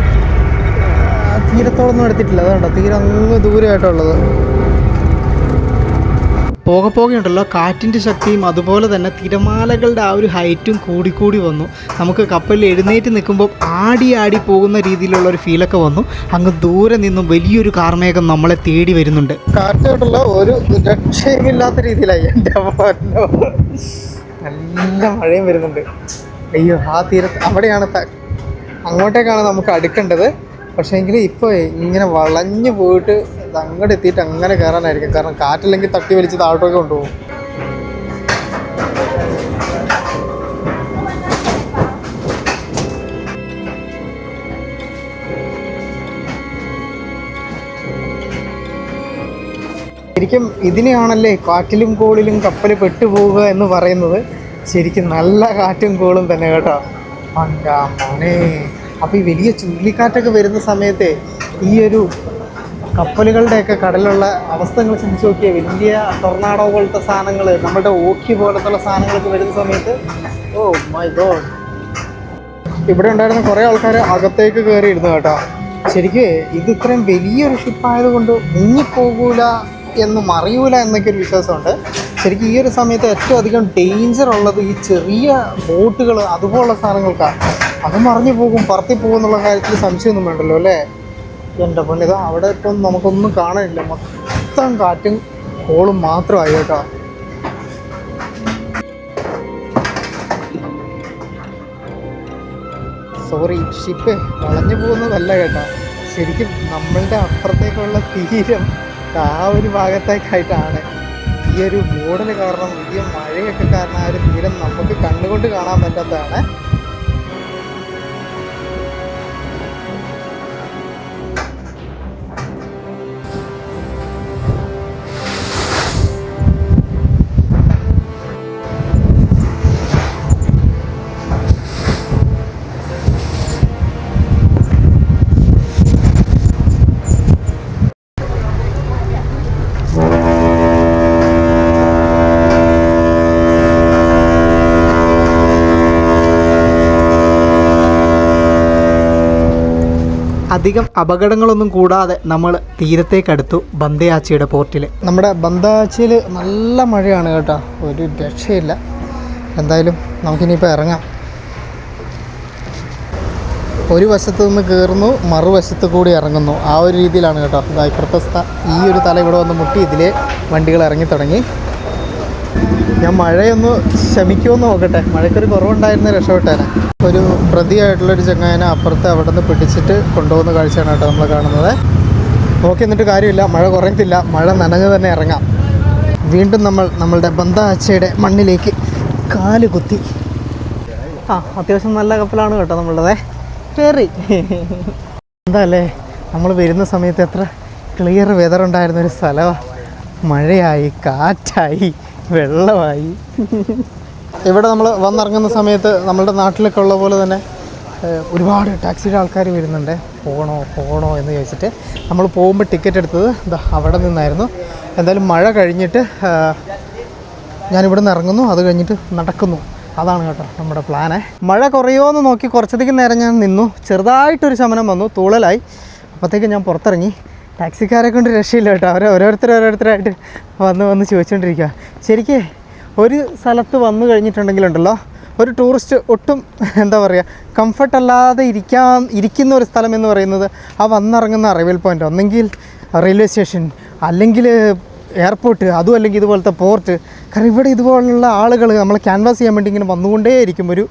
തീരത്തോടൊന്നും എടുത്തിട്ടില്ല. അതുകൊണ്ടോ തീരെ അങ്ങ് ദൂരമായിട്ടുള്ളത് പോകെ പോകെ ഉണ്ടല്ലോ. കാറ്റിന്റെ ശക്തിയും അതുപോലെ തന്നെ തിരമാലകളുടെ ആ ഒരു ഹൈറ്റും കൂടിക്കൂടി വന്നു. നമുക്ക് കപ്പലിൽ എഴുന്നേറ്റ് നിൽക്കുമ്പോൾ ആടി ആടി പോകുന്ന രീതിയിലുള്ള ഒരു ഫീലൊക്കെ വന്നു. അങ്ങ് ദൂരെ നിന്നും വലിയൊരു കാർമേഘം നമ്മളെ തേടി വരുന്നുണ്ട്. കാറ്റായിട്ടുള്ള ഒരു രക്ഷയുമില്ലാത്ത രീതിയിലായി എന്റെ. നല്ല മഴയും വരുന്നുണ്ട്. അയ്യോ ആ തീരത്ത് അവിടെയാണ് അങ്ങോട്ടേക്കാണ് നമുക്ക് അടുക്കേണ്ടത്. പക്ഷേ എങ്കിൽ ഇപ്പോൾ ഇങ്ങനെ വളഞ്ഞു പോയിട്ട് അങ്ങോട്ട് എത്തിയിട്ട് അങ്ങനെ കയറാനായിരിക്കും. കാരണം കാറ്റില്ലെങ്കിൽ തട്ടി വലിച്ച് താഴോട്ടൊക്കെ കൊണ്ടുപോകും. ശരിക്കും ഇതിനെയാണല്ലേ കാറ്റിലും കോളിലും കപ്പൽ പെട്ടുപോവുക എന്ന് പറയുന്നത്? ശരിക്കും നല്ല കാറ്റും കോളും തന്നെ കേട്ടോ. അണ്ടാ മോനെ. അപ്പോൾ ഈ വലിയ ചുഴലിക്കാറ്റൊക്കെ വരുന്ന സമയത്തെ ഈ ഒരു കപ്പലുകളുടെയൊക്കെ കടലുള്ള അവസ്ഥകൾ ചിന്തിച്ച് നോക്കിയാൽ വലിയ ടൊർണാഡോ പോലത്തെ സാധനങ്ങൾ നമ്മുടെ ഓക്കി പോലത്തുള്ള സാധനങ്ങളൊക്കെ വരുന്ന സമയത്ത് ഓ മൈ ഗോഡ്. ഇവിടെ ഉണ്ടായിരുന്ന കുറേ ആൾക്കാർ അകത്തേക്ക് കയറിയിരുന്നു കേട്ടോ. ശരിക്കും ഇത് ഇത്രയും വലിയൊരു ഷിപ്പായതുകൊണ്ട് മുങ്ങിപ്പോകൂല എന്ന് അറിയൂല എന്നൊക്കെ ഒരു വിശ്വാസമുണ്ട്. ശരിക്കും ഈ ഒരു സമയത്ത് ഏറ്റവും അധികം ഡേഞ്ചർ ഉള്ളത് ഈ ചെറിയ ബോട്ടുകൾ അതുപോലുള്ള സാധനങ്ങൾക്കാണ് അത് മറിഞ്ഞു പോകും പറത്തി പോകും എന്നുള്ള കാര്യത്തിൽ സംശയമൊന്നും വേണ്ടല്ലോ അല്ലേ? എന്റെ പൊന്നെ ഇതാ അവിടെ ഇപ്പം നമുക്കൊന്നും കാണാനില്ല. മൊത്തം കാറ്റും കോളും മാത്രമായി കേട്ടോ. സോറി ഷിപ്പ് വളഞ്ഞു പോകുന്നതല്ല കേട്ടോ. ശരിക്കും നമ്മളുടെ അപ്പുറത്തേക്കുള്ള തീരം ആ ഒരു ഭാഗത്തേക്കായിട്ടാണ്. ഈ ഒരു മൂടൽ കാരണം വലിയ മഴയൊക്കെ കാരണം ആ ഒരു തീരം നമുക്ക് കണ്ണുകൊണ്ട് കാണാൻ പറ്റാത്തതാണ്. അധികം അപകടങ്ങളൊന്നും കൂടാതെ നമ്മൾ തീരത്തേക്കടുത്തു ബന്ദയാച്ചിയുടെ പോർട്ടിൽ നമ്മുടെ ബന്ദയാച്ചിയിൽ നല്ല മഴയാണ് കേട്ടോ. ഒരു രക്ഷയില്ല. എന്തായാലും നമുക്കിനിയിപ്പോൾ ഇറങ്ങാം. ഒരു വശത്ത് നിന്ന് കയറുന്നു മറുവശത്ത് കൂടി ഇറങ്ങുന്നു. ആ ഒരു രീതിയിലാണ് കേട്ടോ. ഇതാ ഇപ്പുറത്തെ ഈ ഒരു തല ഇവിടെ വന്ന് മുട്ടി ഇതിലെ വണ്ടികൾ ഇറങ്ങി തുടങ്ങി. ഞാൻ മഴയൊന്ന് ശമിക്കുമെന്ന് നോക്കട്ടെ. മഴയ്ക്കൊരു കുറവുണ്ടായിരുന്ന രക്ഷപ്പെട്ടേനെ. ഒരു പ്രതിയായിട്ടുള്ളൊരു ചങ്ങായനെ അപ്പുറത്ത് അവിടെ നിന്ന് പിടിച്ചിട്ട് കൊണ്ടുപോകുന്ന കാഴ്ചയാണ് കേട്ടോ നമ്മൾ കാണുന്നത്. നോക്കി എന്നിട്ട് കാര്യമില്ല. മഴ കുറയത്തില്ല മഴ നനഞ്ഞ് തന്നെ ഇറങ്ങാം. വീണ്ടും നമ്മൾ നമ്മളുടെ ബന്ധാച്ചയുടെ മണ്ണിലേക്ക് കാൽ കുത്തി. ആ അത്യാവശ്യം നല്ല കപ്പലാണ് കേട്ടോ നമ്മളുടെ കയറി എന്താ അല്ലേ നമ്മൾ വരുന്ന സമയത്ത് എത്ര ക്ലിയർ വെതർ ഉണ്ടായിരുന്ന ഒരു സ്ഥലമാണ് മഴയായി കാറ്റായി വെള്ളമായി. ഇവിടെ നമ്മൾ വന്നിറങ്ങുന്ന സമയത്ത് നമ്മളുടെ നാട്ടിലൊക്കെ ഉള്ള പോലെ തന്നെ ഒരുപാട് ടാക്സിയുടെ ആൾക്കാർ വരുന്നുണ്ട്. പോകണോ പോകണോ എന്ന് ചോദിച്ചിട്ട് നമ്മൾ പോകുമ്പോൾ ടിക്കറ്റ് എടുത്തത് എന്താ അവിടെ നിന്നായിരുന്നു. എന്തായാലും മഴ കഴിഞ്ഞിട്ട് ഞാനിവിടെ നിന്ന് ഇറങ്ങുന്നു. അത് കഴിഞ്ഞിട്ട് നടക്കുന്നു. അതാണ് കേട്ടോ നമ്മുടെ പ്ലാന് മഴ കുറയുമോ എന്ന് നോക്കി കുറച്ചധികം നേരം ഞാൻ നിന്നു. ചെറുതായിട്ടൊരു ശമനം വന്നു തൂളലായി. അപ്പോഴത്തേക്ക് ഞാൻ പുറത്തിറങ്ങി. ടാക്സിക്കാരെ കൊണ്ട് രക്ഷയില്ല കേട്ടോ. അവർ ഓരോരുത്തർ ഓരോരുത്തരായിട്ട് വന്ന് വന്ന് ചോദിച്ചുകൊണ്ടിരിക്കുക ശരിക്ക് ഒരു സ്ഥലത്ത് വന്നു കഴിഞ്ഞിട്ടുണ്ടെങ്കിലുണ്ടല്ലോ ഒരു ടൂറിസ്റ്റ് ഒട്ടും എന്താ പറയുക കംഫർട്ട് അല്ലാതെ ഇരിക്കാൻ ഇരിക്കുന്ന ഒരു സ്ഥലം എന്ന് പറയുന്നത് ആ വന്നിറങ്ങുന്ന അറൈവൽ പോയിന്റ് ഒന്നെങ്കിൽ റെയിൽവേ സ്റ്റേഷൻ അല്ലെങ്കിൽ എയർപോർട്ട് അതും അല്ലെങ്കിൽ ഇതുപോലത്തെ പോർട്ട് കാരണം ഇവിടെ ഇതുപോലുള്ള ആളുകൾ നമ്മൾ ക്യാൻവാസ് ചെയ്യാൻ വേണ്ടി ഇങ്ങനെ വന്നുകൊണ്ടേയിരിക്കും. ഒരു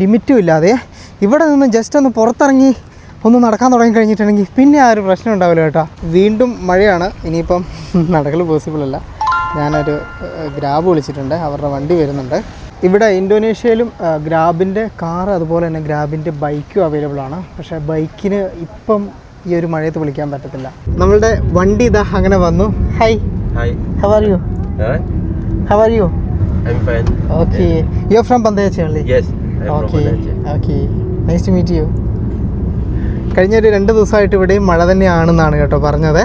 ലിമിറ്റും ഇല്ലാതെ ഇവിടെ നിന്ന് ജസ്റ്റ് ഒന്ന് പുറത്തിറങ്ങി ഒന്ന് നടക്കാൻ തുടങ്ങി കഴിഞ്ഞിട്ടുണ്ടെങ്കിൽ പിന്നെ ആ ഒരു പ്രശ്നം ഉണ്ടാവില്ല കേട്ടോ. വീണ്ടും മഴയാണ് ഇനിയിപ്പം നടക്കൽ പോസിബിൾ അല്ല. ഞാനൊരു ഗ്രാബ് വിളിച്ചിട്ടുണ്ട്. അവരുടെ വണ്ടി വരുന്നുണ്ട്. ഇവിടെ ഇന്തോനേഷ്യയിലും ഗ്രാബിന്റെ കാർ അതുപോലെ തന്നെ ഗ്രാബിന്റെ ബൈക്കും അവൈലബിൾ ആണ്. പക്ഷേ ബൈക്കിന് ഇപ്പം ഈ ഒരു മഴയത്ത് വിളിക്കാൻ പറ്റത്തില്ല. നമ്മളുടെ വണ്ടി ഇതാ അങ്ങനെ വന്നു. Hi hi how are you how are you. Okay you are from okay okay nice to meet you കഴിഞ്ഞ ഒരു രണ്ട് ദിവസമായിട്ട് ഇവിടെയും മഴ തന്നെയാണെന്നാണ് കേട്ടോ പറഞ്ഞത്.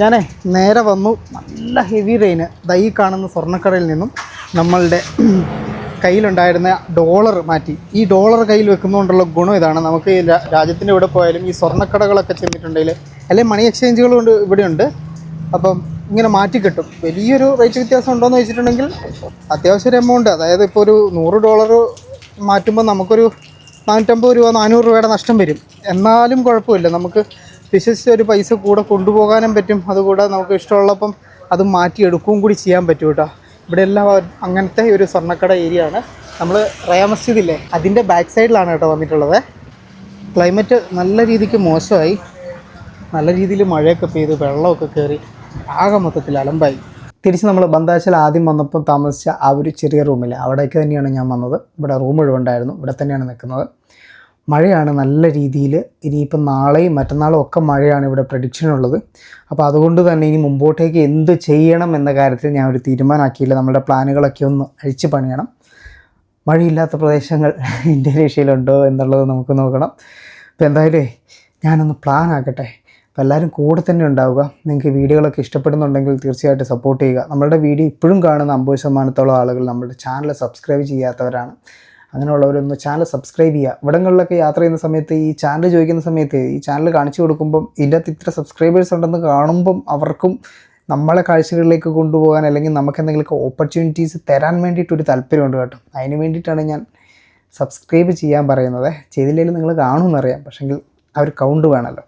ഞാനേ നേരെ വന്നു. നല്ല ഹെവി റെയിന് ദൈ കാണുന്ന സ്വർണക്കടയിൽ നിന്നും നമ്മളുടെ കയ്യിലുണ്ടായിരുന്ന ഡോളർ മാറ്റി. ഈ ഡോളർ കയ്യിൽ വെക്കുന്നതുകൊണ്ടുള്ള ഗുണം ഇതാണ്. നമുക്ക് രാജ്യത്തിന്റെ ഇവിടെ പോയാലും ഈ സ്വർണക്കടകളൊക്കെ ചെന്നിട്ടുണ്ടെങ്കിൽ അല്ലെങ്കിൽ മണി എക്സ്ചേഞ്ചുകൾ കൊണ്ട് ഇവിടെയുണ്ട്. അപ്പം ഇങ്ങനെ മാറ്റി കിട്ടും. വലിയൊരു റേറ്റ് വ്യത്യാസം ഉണ്ടോയെന്ന് വെച്ചിട്ടുണ്ടെങ്കിൽ അത്യാവശ്യം ഒരു എമൗണ്ട് അതായത് ഇപ്പോൾ ഒരു നൂറ് ഡോളർ മാറ്റുമ്പോൾ നമുക്കൊരു നാനൂറ്റമ്പത് രൂപ നാനൂറ് രൂപയുടെ നഷ്ടം വരും. എന്നാലും കുഴപ്പമില്ല. നമുക്ക് വിശ്വസിച്ച് ഒരു പൈസ കൂടെ കൊണ്ടുപോകാനും പറ്റും. അതുകൂടാതെ നമുക്ക് ഇഷ്ടമുള്ളപ്പം അത് മാറ്റിയെടുക്കുകയും കൂടി ചെയ്യാൻ പറ്റും കേട്ടോ. ഇവിടെ എല്ലാം അങ്ങനത്തെ ഒരു സ്വർണക്കട ഏരിയ ആണ്. നമ്മൾ റയ മസ്ജിദില്ലേ അതിന്റെ ബാക്ക് സൈഡിലാണ് കേട്ടോ വന്നിട്ടുള്ളത്. ക്ലൈമറ്റ് നല്ല രീതിക്ക് മോശമായി. നല്ല രീതിയിൽ മഴയൊക്കെ പെയ്ത് വെള്ളമൊക്കെ കയറി ആകെ മൊത്തത്തിൽ അലമ്പായി. തിരിച്ച് നമ്മൾ ബന്ധാച്ചൽ ആദ്യം വന്നപ്പോൾ താമസിച്ച ആ ഒരു ചെറിയ റൂമിൽ അവിടേക്ക് തന്നെയാണ് ഞാൻ വന്നത്. ഇവിടെ റൂം മുഴുവണ്ടായിരുന്നു ഇവിടെ തന്നെയാണ് നിൽക്കുന്നത്. മഴയാണ് നല്ല രീതിയിൽ. ഇനിയിപ്പം നാളെയും മറ്റന്നാളും ഒക്കെ മഴയാണ് ഇവിടെ പ്രഡിക്ഷൻ ഉള്ളത്. അപ്പോൾ അതുകൊണ്ട് തന്നെ ഇനി മുമ്പോട്ടേക്ക് എന്ത് ചെയ്യണം എന്ന കാര്യത്തിൽ ഞാൻ ഒരു തീരുമാനമാക്കിയില്ല. നമ്മുടെ പ്ലാനുകളൊക്കെ ഒന്ന് അഴിച്ചു പണിയണം. മഴയില്ലാത്ത പ്രദേശങ്ങൾ ഇന്തോനേഷ്യയിലുണ്ടോ എന്നുള്ളത് നമുക്ക് നോക്കണം. അപ്പോൾ എന്തായാലും ഞാനൊന്ന് പ്ലാൻ ആക്കട്ടെ. അപ്പോൾ എല്ലാവരും കൂടെ തന്നെ ഉണ്ടാവുക. നിങ്ങൾക്ക് വീഡിയോകളൊക്കെ ഇഷ്ടപ്പെടുന്നുണ്ടെങ്കിൽ തീർച്ചയായിട്ടും സപ്പോർട്ട് ചെയ്യുക. നമ്മളുടെ വീഡിയോ ഇപ്പോഴും കാണുന്ന അമ്പത് ശതമാനത്തോളം ആളുകൾ നമ്മുടെ ചാനൽ സബ്സ്ക്രൈബ് ചെയ്യാത്തവരാണ്. അങ്ങനെയുള്ളവരൊന്ന് ചാനൽ സബ്സ്ക്രൈബ് ചെയ്യുക. ഇവിടങ്ങളിലൊക്കെ യാത്ര ചെയ്യുന്ന സമയത്ത് ഈ ചാനൽ ചോദിക്കുന്ന സമയത്ത് ഈ ചാനൽ കാണിച്ചു കൊടുക്കുമ്പം ഇതിന്റെ ഇത്ര സബ്സ്ക്രൈബേഴ്സ് ഉണ്ടെന്ന് കാണുമ്പം അവർക്കും നമ്മളെ കാഴ്ചകളിലേക്ക് കൊണ്ടുപോകാൻ അല്ലെങ്കിൽ നമുക്ക് എന്തെങ്കിലുമൊക്കെ ഓപ്പർച്യൂണിറ്റീസ് തരാൻ വേണ്ടിയിട്ടൊരു താല്പര്യമുണ്ട് കേട്ടോ. അതിന് വേണ്ടിയിട്ടാണ് ഞാൻ സബ്സ്ക്രൈബ് ചെയ്യാൻ പറയുന്നത്. ചെയ്തില്ലെങ്കിലും നിങ്ങൾ കാണുമെന്നറിയാം പക്ഷെങ്കിൽ ആ ഒരു കൗണ്ട് വേണമല്ലോ.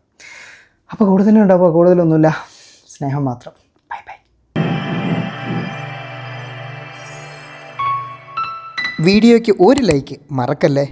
അപ്പോൾ കൂടുതലുണ്ടാവുക കൂടുതലൊന്നുമില്ല. സ്നേഹം മാത്രം. വീഡിയോയ്ക്ക് ഒരു ലൈക്ക് മറക്കല്ലേ?